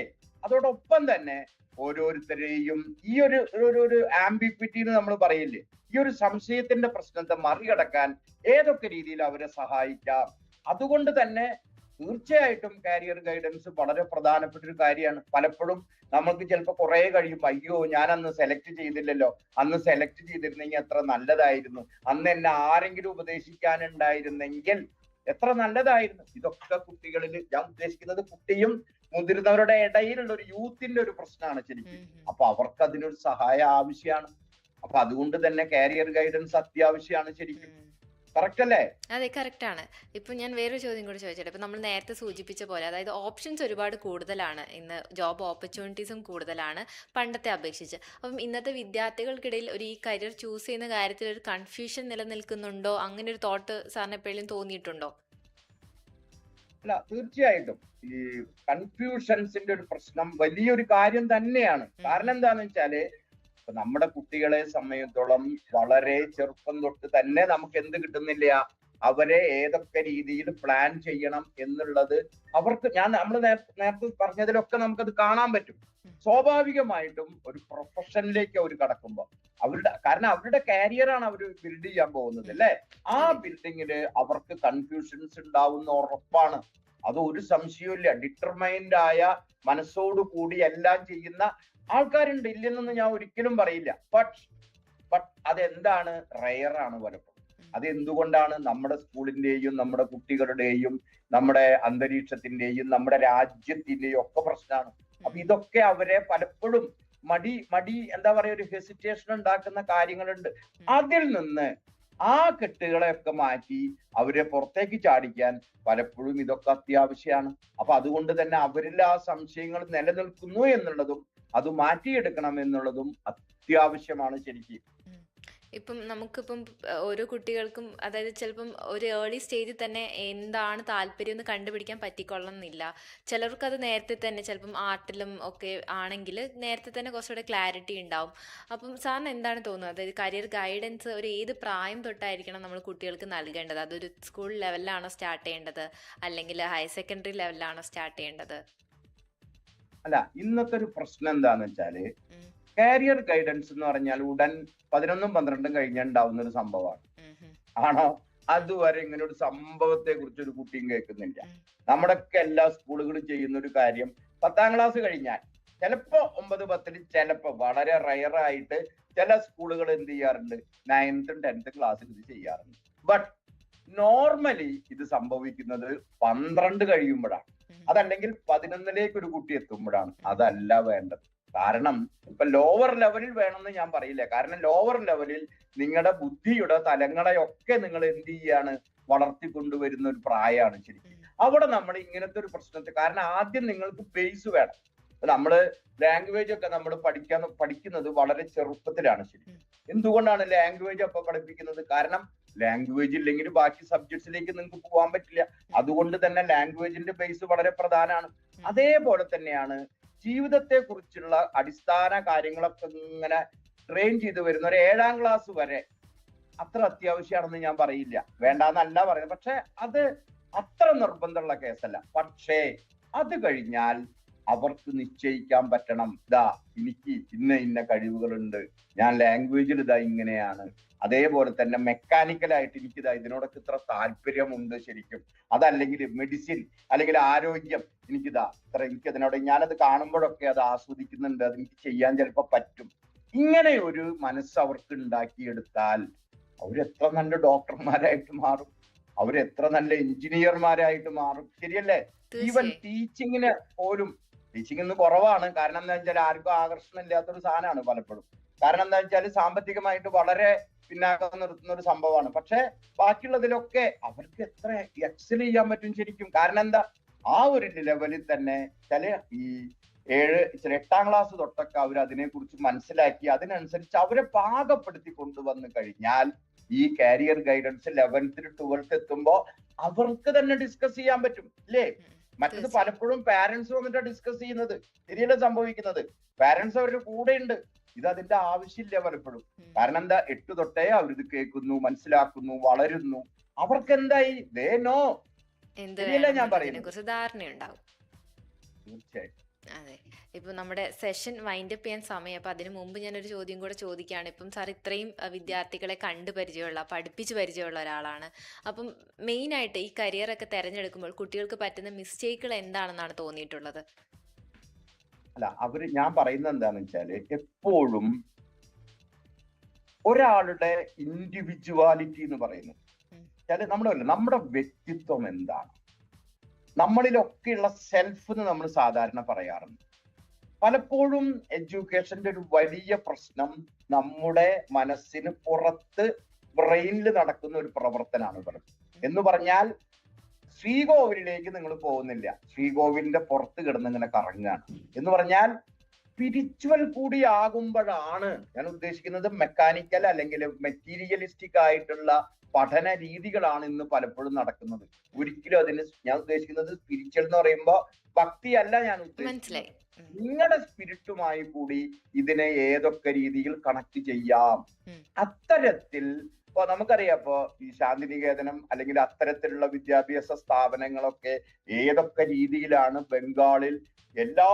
അതോടൊപ്പം തന്നെ ഓരോരുത്തരെയും ഈ ഒരു ഒരു ഒരു ആംബിക്വിറ്റി എന്ന് നമ്മൾ പറയില്ലേ ഈ ഒരു സംശയത്തിന്റെ പ്രശ്നത്തെ മറികടക്കാൻ ഏതൊക്കെ രീതിയിൽ അവരെ സഹായിക്കാം. അതുകൊണ്ട് തന്നെ തീർച്ചയായിട്ടും കാരിയർ ഗൈഡൻസ് വളരെ പ്രധാനപ്പെട്ട ഒരു കാര്യമാണ്. പലപ്പോഴും നമുക്ക് ചിലപ്പോൾ കുറെ കഴിയുമ്പോൾ അയ്യോ ഞാൻ അന്ന് സെലക്ട് ചെയ്തില്ലല്ലോ. അന്ന് സെലക്ട് ചെയ്തിരുന്നെങ്കിൽ എത്ര നല്ലതായിരുന്നു. അന്ന് എന്നെ ആരെങ്കിലും ഉപദേശിക്കാനുണ്ടായിരുന്നെങ്കിൽ എത്ര നല്ലതായിരുന്നു. ഇതൊക്കെ കുട്ടികളിൽ ഞാൻ ഉദ്ദേശിക്കുന്നത് കുട്ടിയും മുതിർന്നവരുടെ ഇടയിലുള്ള ഒരു യൂത്തിന്റെ ഒരു പ്രശ്നമാണ് ശരിക്കും. അപ്പൊ അവർക്ക് അതിനൊരു സഹായം ആവശ്യമാണ്. അപ്പൊ അതുകൊണ്ട് തന്നെ കാരിയർ ഗൈഡൻസ് അത്യാവശ്യമാണ് ശരിക്കും. അതെ കറക്റ്റ് ആണ് ഇപ്പൊ ഞാൻ വേറൊരു ചോദ്യം കൂടി ചോദിച്ചോട്ടെ? ഇപ്പൊ നമ്മൾ നേരത്തെ സൂചിപ്പിച്ച പോലെ അതായത് ഓപ്ഷൻസ് ഒരുപാട് കൂടുതലാണ്. ഇന്ന് ജോബ് ഓപ്പർച്യൂണിറ്റീസും കൂടുതലാണ് പണ്ടത്തെ അപേക്ഷിച്ച്. അപ്പം ഇന്നത്തെ വിദ്യാർത്ഥികൾക്കിടയിൽ ഒരു ഈ കരിയർ ചൂസ് ചെയ്യുന്ന കാര്യത്തിൽ ഒരു കൺഫ്യൂഷൻ നിലനിൽക്കുന്നുണ്ടോ? അങ്ങനെ ഒരു തോട്ട് സാറിന് എപ്പോഴും തോന്നിയിട്ടുണ്ടോ? അല്ല തീർച്ചയായിട്ടും. ഈ കൺഫ്യൂഷൻസിന്റെ ഒരു പ്രശ്നം വലിയൊരു കാര്യം തന്നെയാണ്. കാരണം എന്താണെന്ന് വെച്ചാൽ ഇപ്പൊ നമ്മുടെ കുട്ടികളെ സംബന്ധിച്ചിടത്തോളം വളരെ ചെറുപ്പം തൊട്ട് തന്നെ നമുക്ക് എന്ത് കിട്ടുന്നില്ല. അവരെ ഏതൊക്കെ രീതിയിൽ പ്ലാൻ ചെയ്യണം എന്നുള്ളത് അവർക്ക് ഞാൻ നമ്മൾ നേരത്തെ പറഞ്ഞതിലൊക്കെ നമുക്കത് കാണാൻ പറ്റും. സ്വാഭാവികമായിട്ടും ഒരു പ്രൊഫഷനിലേക്ക് അവർ കടക്കുമ്പോൾ അവരുടെ കാരണം അവരുടെ കാരിയറാണ് അവർ ബിൽഡ് ചെയ്യാൻ പോകുന്നത് അല്ലേ? ആ ബിൽഡിങ്ങിൽ അവർക്ക് കൺഫ്യൂഷൻസ് ഉണ്ടാവുന്ന ഉറപ്പാണ്. അത് ഒരു സംശയവുമില്ല. ഡിറ്റർമൈൻഡ് ആയ മനസ്സോടു കൂടി എല്ലാം ചെയ്യുന്ന ആൾക്കാരുണ്ട് ഇല്ലെന്നൊന്നും ഞാൻ ഒരിക്കലും പറയില്ല. ബട്ട് ബട്ട് അതെന്താണ്? ആണ് പലപ്പോഴും. അത് എന്തുകൊണ്ടാണ് നമ്മുടെ സ്കൂളിന്റെയും നമ്മുടെ കുട്ടികളുടെയും നമ്മുടെ അന്തരീക്ഷത്തിന്റെയും നമ്മുടെ രാജ്യത്തിന്റെയും ഒക്കെ പ്രശ്നമാണ്. അപ്പൊ ഇതൊക്കെ അവരെ പലപ്പോഴും മടി മടി എന്താ പറയാ ഒരു ഹെസിറ്റേഷൻ ഉണ്ടാക്കുന്ന കാര്യങ്ങളുണ്ട്. അതിൽ നിന്ന് ആ കെട്ടുകളെയൊക്കെ മാറ്റി അവരെ പുറത്തേക്ക് ചാടിക്കാൻ പലപ്പോഴും ഇതൊക്കെ അത്യാവശ്യമാണ്. അപ്പൊ അതുകൊണ്ട് തന്നെ അവരിൽ ആ സംശയങ്ങൾ നിലനിൽക്കുന്നു എന്നുള്ളതും അത് മാറ്റിയെടുക്കണം എന്നുള്ളതും അത്യാവശ്യമാണ് ശരിക്കും. ഇപ്പം നമുക്കിപ്പം ഓരോ കുട്ടികൾക്കും അതായത് ചിലപ്പം ഒരു ഏർലി സ്റ്റേജിൽ തന്നെ എന്താണ് താല്പര്യം എന്ന് കണ്ടുപിടിക്കാൻ പറ്റിക്കൊള്ളണമെന്നില്ല. ചിലർക്ക് അത് നേരത്തെ തന്നെ ചിലപ്പം ആർട്ടിലും ഒക്കെ ആണെങ്കിൽ നേരത്തെ തന്നെ കുറച്ചുകൂടെ ക്ലാരിറ്റി ഉണ്ടാവും. അപ്പം സാറിന് എന്താണ് തോന്നുന്നത്? അതായത് കരിയർ ഗൈഡൻസ് ഒരു ഏത് പ്രായം തൊട്ടായിരിക്കണം നമ്മൾ കുട്ടികൾക്ക് നൽകേണ്ടത്? അതൊരു സ്കൂൾ ലെവലിലാണോ സ്റ്റാർട്ട് ചെയ്യേണ്ടത്? അല്ലെങ്കിൽ ഹയർ സെക്കൻഡറി ലെവലിലാണോ സ്റ്റാർട്ട് ചെയ്യേണ്ടത്? അല്ല ഇന്നത്തെ ഒരു പ്രശ്നം എന്താന്ന് വെച്ചാൽ കാരിയർ ഗൈഡൻസ് എന്ന് പറഞ്ഞാൽ ഉടൻ പതിനൊന്നും പന്ത്രണ്ടും കഴിഞ്ഞാൽ ഉണ്ടാവുന്ന ഒരു സംഭവമാണ് ആണോ? അതുവരെ ഇങ്ങനെ ഒരു സംഭവത്തെ കുറിച്ച് ഒരു കുട്ടിയും കേൾക്കുന്നില്ല. നമ്മുടെയൊക്കെ എല്ലാ സ്കൂളുകളും ചെയ്യുന്ന ഒരു കാര്യം പത്താം ക്ലാസ് കഴിഞ്ഞാൽ ചിലപ്പോ ഒമ്പത് പത്തിൽ ചിലപ്പോ വളരെ റയർ ആയിട്ട് ചില സ്കൂളുകൾ എന്ത് ചെയ്യാറുണ്ട്? നയൻത്തും ടെൻത്തും ക്ലാസ്സിൽ ഇത് ചെയ്യാറുണ്ട്. ബട്ട് നോർമലി ഇത് സംഭവിക്കുന്നത് പന്ത്രണ്ട് കഴിയുമ്പോഴാണ്. അതല്ലെങ്കിൽ പതിനൊന്നിലേക്ക് ഒരു കുട്ടി എത്തുമ്പോഴാണ്. അതല്ല വേണ്ടത്. കാരണം ഇപ്പൊ ലോവർ ലെവലിൽ വേണമെന്ന് ഞാൻ പറയില്ല. കാരണം ലോവർ ലെവലിൽ നിങ്ങളുടെ ബുദ്ധിയുടെ തലങ്ങളെയൊക്കെ നിങ്ങൾ എന്ത് ചെയ്യാണ്? വളർത്തിക്കൊണ്ടുവരുന്ന ഒരു പ്രായമാണ് ശരിക്കും. അവിടെ നമ്മൾ ഇങ്ങനത്തെ ഒരു പ്രശ്നത്തെ കാരണം ആദ്യം നിങ്ങൾക്ക് ബേസ് വേണം. നമ്മൾ നമ്മൾ ലാംഗ്വേജ് ഒക്കെ നമ്മൾ പഠിക്കാൻ പഠിക്കുന്നത് വളരെ ചെറുപ്പത്തിലാണ് ശരി എന്തുകൊണ്ടാണ് ലാംഗ്വേജ് ഒക്കെ പഠിപ്പിക്കുന്നത്? കാരണം ലാംഗ്വേജ് ഇല്ലെങ്കിൽ ബാക്കി സബ്ജക്ട്സിലേക്ക് നിങ്ങൾക്ക് പോകാൻ പറ്റില്ല. അതുകൊണ്ട് തന്നെ ലാംഗ്വേജിന്റെ ബേസ് വളരെ പ്രധാനമാണ്. അതേപോലെ തന്നെയാണ് ജീവിതത്തെ കുറിച്ചുള്ള അടിസ്ഥാന കാര്യങ്ങളൊക്കെ ഇങ്ങനെ ട്രെയിൻ ചെയ്ത് വരുന്ന ഒരു ഏഴാം ക്ലാസ് വരെ അത്ര അത്യാവശ്യമാണെന്ന് ഞാൻ പറയില്ല. വേണ്ടാന്നല്ല പറയുന്നത്. പക്ഷെ അത് അത്ര നിർബന്ധമുള്ള കേസല്ല പക്ഷേ അത് കഴിഞ്ഞാൽ അവർക്ക് നിശ്ചയിക്കാൻ പറ്റണം. ഇതാ എനിക്ക് ഇന്ന ഇന്ന കഴിവുകളുണ്ട്. ഞാൻ ലാംഗ്വേജിൽ ഇതാ ഇങ്ങനെയാണ്. അതേപോലെ തന്നെ മെക്കാനിക്കലായിട്ട് എനിക്ക് ഇതാ ഇതിനോടൊക്കെ ഇത്ര താല്പര്യമുണ്ട് ശരിക്കും. അതല്ലെങ്കിൽ മെഡിസിൻ അല്ലെങ്കിൽ ആരോഗ്യം എനിക്കിതാ ഇത്ര എനിക്ക് അതിനോട് ഞാനത് കാണുമ്പോഴൊക്കെ അത് ആസ്വദിക്കുന്നുണ്ട് അത് എനിക്ക് ചെയ്യാൻ ചിലപ്പോൾ പറ്റും. ഇങ്ങനെ ഒരു മനസ്സ് അവർക്ക് ഉണ്ടാക്കിയെടുത്താൽ അവരെത്ര നല്ല ഡോക്ടർമാരായിട്ട് മാറും. അവരെത്ര നല്ല എഞ്ചിനീയർമാരായിട്ട് മാറും. ശരിയല്ലേ? ഈവൻ ടീച്ചിങ്ങിന് പോലും ടീച്ചിങ് ഇന്ന് കുറവാണ്. കാരണം എന്താ വെച്ചാൽ ആർക്കും ആകർഷണം ഇല്ലാത്തൊരു സാധനമാണ് പലപ്പോഴും. കാരണം എന്താ വെച്ചാൽ സാമ്പത്തികമായിട്ട് വളരെ പിന്നാക്കം നിർത്തുന്ന ഒരു സംഭവമാണ്. പക്ഷെ ബാക്കിയുള്ളതിലൊക്കെ അവർക്ക് എത്ര എക്സൽ ചെയ്യാൻ പറ്റും ശരിക്കും? കാരണം എന്താ? ആ ഒരു ലെവലിൽ തന്നെ ചില ഈ ഏഴ് ഇച്ചിരി എട്ടാം ക്ലാസ് തൊട്ടൊക്കെ അവർ അതിനെക്കുറിച്ച് മനസ്സിലാക്കി അതിനനുസരിച്ച് അവരെ പാകപ്പെടുത്തി കൊണ്ടുവന്നു കഴിഞ്ഞാൽ ഈ കാരിയർ ഗൈഡൻസ് ലെവൻത്തിൽ ട്വൽത്ത് എത്തുമ്പോ അവർക്ക് തന്നെ ഡിസ്കസ് ചെയ്യാൻ പറ്റും ഇല്ലേ? ഉം. മറ്റത് പലപ്പോഴും പാരന്റ്സ് വന്നിട്ട് ഡിസ്കസ് ചെയ്യുന്നത്. ശരിയല്ല സംഭവിക്കുന്നത്? പാരന്റ്സ് അവരുടെ കൂടെ ഉണ്ട് ഇത് അതിന്റെ ആവശ്യമില്ല പലപ്പോഴും. കാരണം എന്താ എട്ട് തൊട്ടേ അവരിത് കേൾക്കുന്നു മനസ്സിലാക്കുന്നു വളരുന്നു. അവർക്ക് എന്തായി ദേ നോ. ഞാൻ പറയുന്നത്? ധാരണയുണ്ടാവും. തീർച്ചയായും. അതെ. ഇപ്പൊ നമ്മുടെ സെഷൻ വൈൻഡ് അപ്പ് ചെയ്യാൻ സമയം. അപ്പൊ അതിനു മുമ്പ് ഞാനൊരു ചോദ്യം കൂടെ ചോദിക്കുകയാണ്. ഇപ്പം സാർ ഇത്രയും വിദ്യാർത്ഥികളെ കണ്ടു പരിചയമുള്ള പഠിപ്പിച്ച് പരിചയമുള്ള ഒരാളാണ്. അപ്പം മെയിൻ ആയിട്ട് ഈ കരിയർ ഒക്കെ തെരഞ്ഞെടുക്കുമ്പോൾ കുട്ടികൾക്ക് പറ്റുന്ന മിസ്റ്റേക്കുകൾ എന്താണെന്നാണ് തോന്നിയിട്ടുള്ളത്? അല്ല അവർ ഞാൻ പറയുന്നത് എന്താന്ന് വെച്ചാൽ എപ്പോഴും ഒരാളുടെ ഇൻഡിവിജ്വാലിറ്റി എന്ന് പറയുന്നു ഉം. വെച്ചാൽ നമ്മുടെ നമ്മുടെ വ്യക്തിത്വം എന്താണ്? നമ്മളിലൊക്കെയുള്ള സെൽഫ് എന്ന് നമ്മൾ സാധാരണ പറയാറുണ്ട്. പലപ്പോഴും എഡ്യൂക്കേഷന്റെ ഒരു വലിയ പ്രശ്നം നമ്മുടെ മനസ്സിന് പുറത്ത് ബ്രെയിനിൽ നടക്കുന്ന ഒരു പ്രവർത്തനമാണ് പലപ്പോഴും എന്ന് പറഞ്ഞാൽ ശ്രീകോവിലേക്ക് നിങ്ങൾ പോകുന്നില്ല. ശ്രീകോവിലിന്റെ പുറത്ത് കിടന്ന് ഇങ്ങനെ കറങ്ങുകയാണ്. എന്ന് പറഞ്ഞാൽ സ്പിരിച്വൽ കൂടി ആകുമ്പോഴാണ് ഞാൻ ഉദ്ദേശിക്കുന്നത് മെക്കാനിക്കൽ അല്ലെങ്കിൽ മെറ്റീരിയലിസ്റ്റിക് ആയിട്ടുള്ള പഠന രീതികളാണ് ഇന്ന് പലപ്പോഴും നടക്കുന്നത്. ഒരിക്കലും അതിന് ഞാൻ ഉദ്ദേശിക്കുന്നത് സ്പിരിച്വൽ എന്ന് പറയുമ്പോൾ ഭക്തിയല്ല ഞാൻ ഉദ്ദേശിക്കുന്നത്. നിങ്ങളുടെ സ്പിരിറ്റുമായി കൂടി ഇതിനെ ഏതൊക്കെ രീതിയിൽ കണക്ട് ചെയ്യാം. അത്തരത്തിൽ ഇപ്പൊ നമുക്കറിയാം ഇപ്പൊ ഈ ശാന്തിനികേതനം അല്ലെങ്കിൽ അത്തരത്തിലുള്ള വിദ്യാഭ്യാസ സ്ഥാപനങ്ങളൊക്കെ ഏതൊക്കെ രീതിയിലാണ് ബംഗാളിൽ എല്ലാ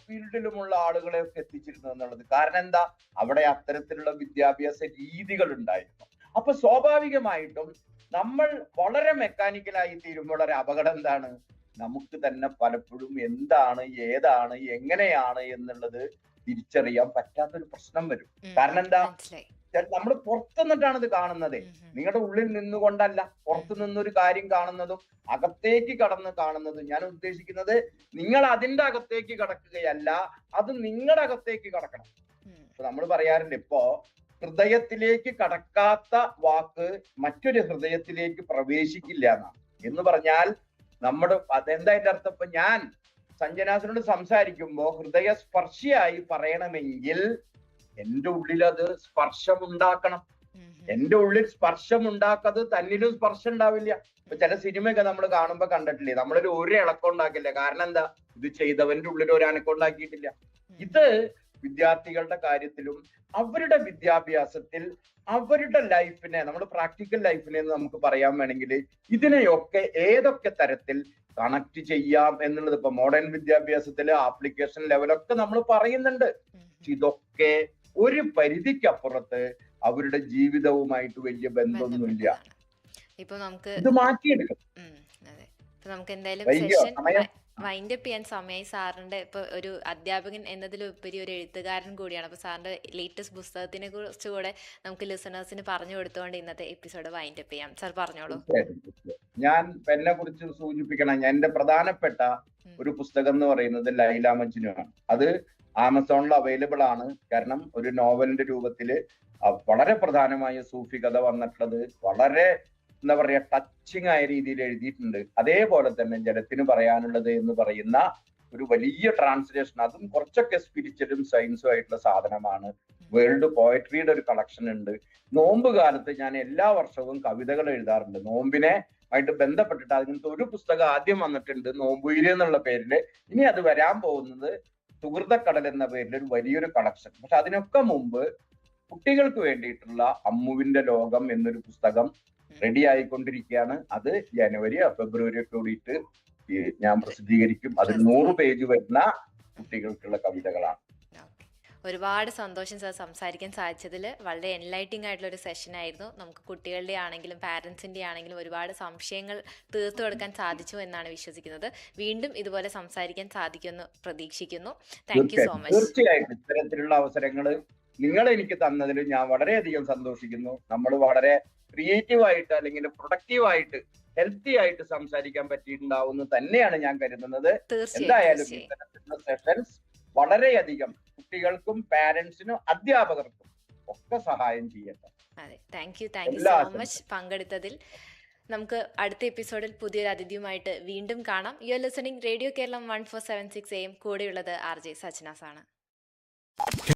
ഫീൽഡിലുമുള്ള ആളുകളെയൊക്കെ എത്തിച്ചിരുന്നത് എന്നുള്ളത്. കാരണം എന്താ? അവിടെ അത്തരത്തിലുള്ള വിദ്യാഭ്യാസ രീതികൾ ഉണ്ടായിരുന്നു. അപ്പൊ സ്വാഭാവികമായിട്ടും നമ്മൾ വളരെ മെക്കാനിക്കലായി തീരുമ്പോൾ ഒരു അപകടം എന്താണ്? നമുക്ക് തന്നെ പലപ്പോഴും എന്താണ് ഏതാണ് എങ്ങനെയാണ് എന്നുള്ളത് തിരിച്ചറിയാൻ പറ്റാത്തൊരു പ്രശ്നം വരും. കാരണം എന്താ? നമ്മൾ പുറത്തു നിന്നിട്ടാണ് ഇത് കാണുന്നത്. നിങ്ങളുടെ ഉള്ളിൽ നിന്നുകൊണ്ടല്ല പുറത്തു നിന്നൊരു കാര്യം കാണുന്നതും അകത്തേക്ക് കടന്ന് കാണുന്നതും ഞാൻ ഉദ്ദേശിക്കുന്നത് നിങ്ങൾ അതിന്റെ അകത്തേക്ക് കടക്കുകയല്ല അത് നിങ്ങളുടെ അകത്തേക്ക് കടക്കണം. അപ്പൊ നമ്മൾ പറയാറുണ്ട് ഇപ്പോ ഹൃദയത്തിലേക്ക് കടക്കാത്ത വാക്ക് മറ്റൊരു ഹൃദയത്തിലേക്ക് പ്രവേശിക്കില്ല എന്നാണ് എന്ന് പറഞ്ഞാൽ നമ്മുടെ അതെന്തായിട്ട് അർത്ഥം? ഇപ്പൊ ഞാൻ സഞ്ജനാസിനോട് സംസാരിക്കുമ്പോ ഹൃദയ സ്പർശിയായി പറയണമെങ്കിൽ എന്റെ ഉള്ളിൽ അത് സ്പർശം ഉണ്ടാക്കണം ഉം, ഉം. എന്റെ ഉള്ളിൽ സ്പർശം ഉണ്ടാക്കാതെ തന്നിലും സ്പർശം ഉണ്ടാവില്ല ഇപ്പൊ ചില സിനിമയൊക്കെ നമ്മൾ കാണുമ്പോ കണ്ടിട്ടില്ലേ? നമ്മളൊരു ഒരു ഇളക്കം ഉണ്ടാക്കില്ല. കാരണം എന്താ? ഇത് ചെയ്തവന്റെ ഉള്ളിൽ ഒരു അനക്കം ഉണ്ടാക്കിയിട്ടില്ല. ഇത് വിദ്യാർത്ഥികളുടെ കാര്യത്തിലും അവരുടെ വിദ്യാഭ്യാസത്തിൽ അവരുടെ ലൈഫിനെ നമ്മൾ പ്രാക്ടിക്കൽ ലൈഫിനെ എന്ന് നമുക്ക് പറയാൻ വേണമെങ്കിൽ ഇതിനെയൊക്കെ ഏതൊക്കെ തരത്തിൽ കണക്ട് ചെയ്യാം എന്നുള്ളത് ഇപ്പൊ മോഡേൺ വിദ്യാഭ്യാസത്തിലെ ആപ്ലിക്കേഷൻ ലെവലൊക്കെ നമ്മൾ പറയുന്നുണ്ട്. ഇതൊക്കെ ഒരു പരിധിക്കപ്പുറത്ത് അവരുടെ ജീവിതവുമായിട്ട് വലിയ ബന്ധമൊന്നുമില്ല. ഇപ്പൊ നമുക്ക് ഇത് മാറ്റിയെടുക്കും നമുക്ക് എന്തായാലും സെഷൻ? വൈൻഡ് അപ്പ് ചെയ്യാൻ സമയമായി സാറിന്റെ ഇപ്പൊ ഒരു അധ്യാപകൻ എന്നതിലുപരി ഒരു എഴുത്തുകാരൻ കൂടിയാണ്. അപ്പൊ സാറിന്റെ ലേറ്റസ്റ്റ് പുസ്തകത്തിനെ കുറിച്ച് കൂടെ നമുക്ക് ലിസണേഴ്സിന് പറഞ്ഞു കൊടുത്തുകൊണ്ട് ഇന്നത്തെ എപ്പിസോഡ് വൈൻഡ് അപ്പ് ചെയ്യാം. സാർ പറഞ്ഞോളൂ. ഞാൻ എന്നെ കുറിച്ച് സൂചിപ്പിക്കണം. എന്റെ പ്രധാനപ്പെട്ട ഒരു പുസ്തകം എന്ന് പറയുന്നത് ലൈല മജ്നു ആണ് അത് ആമസോണിൽ അവൈലബിൾ ആണ്. കാരണം ഒരു നോവലിന്റെ രൂപത്തിൽ വളരെ പ്രധാനമായ സൂഫി കഥ വന്നിട്ടുള്ളത് വളരെ എന്താ പറയാ ടച്ചിങ് ആയ രീതിയിൽ എഴുതിയിട്ടുണ്ട്. അതേപോലെ തന്നെ ജലത്തിന് പറയാനുള്ളത് എന്ന് പറയുന്ന ഒരു വലിയ ട്രാൻസ്ലേഷൻ അതും കുറച്ചൊക്കെ സ്പിരിച്വലും സയൻസും ആയിട്ടുള്ള സാധനമാണ്. വേൾഡ് പോയട്രിയുടെ ഒരു കളക്ഷൻ ഉണ്ട്. നോമ്പ് കാലത്ത് ഞാൻ എല്ലാ വർഷവും കവിതകൾ എഴുതാറുണ്ട്. നോമ്പിനെ ആയിട്ട് ബന്ധപ്പെട്ടിട്ട് അതിനകത്ത് ഒരു പുസ്തകം ആദ്യം വന്നിട്ടുണ്ട് നോമ്പുയിരി എന്നുള്ള പേരിൽ. ഇനി അത് വരാൻ പോകുന്നത് സുഹൃതക്കടൽ എന്ന പേരിൽ ഒരു വലിയൊരു കളക്ഷൻ പക്ഷെ അതിനൊക്കെ മുമ്പ് കുട്ടികൾക്ക് വേണ്ടിയിട്ടുള്ള അമ്മുവിന്റെ ലോകം എന്നൊരു പുസ്തകം റെഡി ആയിക്കൊണ്ടിരിക്കുകയാണ്. അത് ജനുവരി ഫെബ്രുവരി ഒക്കെ കൂടിയിട്ട് ഞാൻ പ്രസിദ്ധീകരിക്കും. അതിൽ നൂറ് പേജ് വരുന്ന കുട്ടികൾക്കുള്ള കവിതകളാണ്. ഒരുപാട് സന്തോഷം സാർ സംസാരിക്കാൻ സാധിച്ചതിൽ വളരെ എൻലൈറ്റിംഗ് ആയിട്ടുള്ള ഒരു സെഷൻ ആയിരുന്നു. നമുക്ക് കുട്ടികളുടെ ആണെങ്കിലും പാരൻസിന്റെ ആണെങ്കിലും ഒരുപാട് സംശയങ്ങൾ തീർത്തു കൊടുക്കാൻ സാധിച്ചു എന്നാണ് വിശ്വസിക്കുന്നത്. വീണ്ടും ഇതുപോലെ സംസാരിക്കാൻ സാധിക്കുമെന്ന് പ്രതീക്ഷിക്കുന്നു. താങ്ക് യു സോ മച്ച് തീർച്ചയായിട്ടും. ഇത്തരത്തിലുള്ള അവസരങ്ങൾ നിങ്ങൾ എനിക്ക് തന്നതിൽ ഞാൻ വളരെയധികം സന്തോഷിക്കുന്നു. നമ്മൾ വളരെ ക്രിയേറ്റീവായിട്ട് അല്ലെങ്കിൽ പ്രൊഡക്റ്റീവായിട്ട് ഹെൽത്തി ആയിട്ട് സംസാരിക്കാൻ പറ്റിയിട്ടുണ്ടാവുമെന്ന് തന്നെയാണ് ഞാൻ കരുതുന്നത്. എന്തായാലും ഇത്തരത്തിലുള്ള സെഷൻസ് വളരെയധികം കുട്ടികൾക്കും പാരന്റ്സിനും അധ്യാപകർക്കും ഒക്കെ സഹായം ചെയ്യട്ടെ. അതെ thank you thank you so much പങ്കെടുത്തതിൽ. നമുക്ക് അടുത്ത എപ്പിസോഡിൽ പുതിയൊരു അതിഥിയുമായിട്ട് വീണ്ടും കാണാം. You are listening radio Keralam one four seven six എയും കൂടെയുള്ളത് ആർ ജെ സജ്നാസ് ആണ്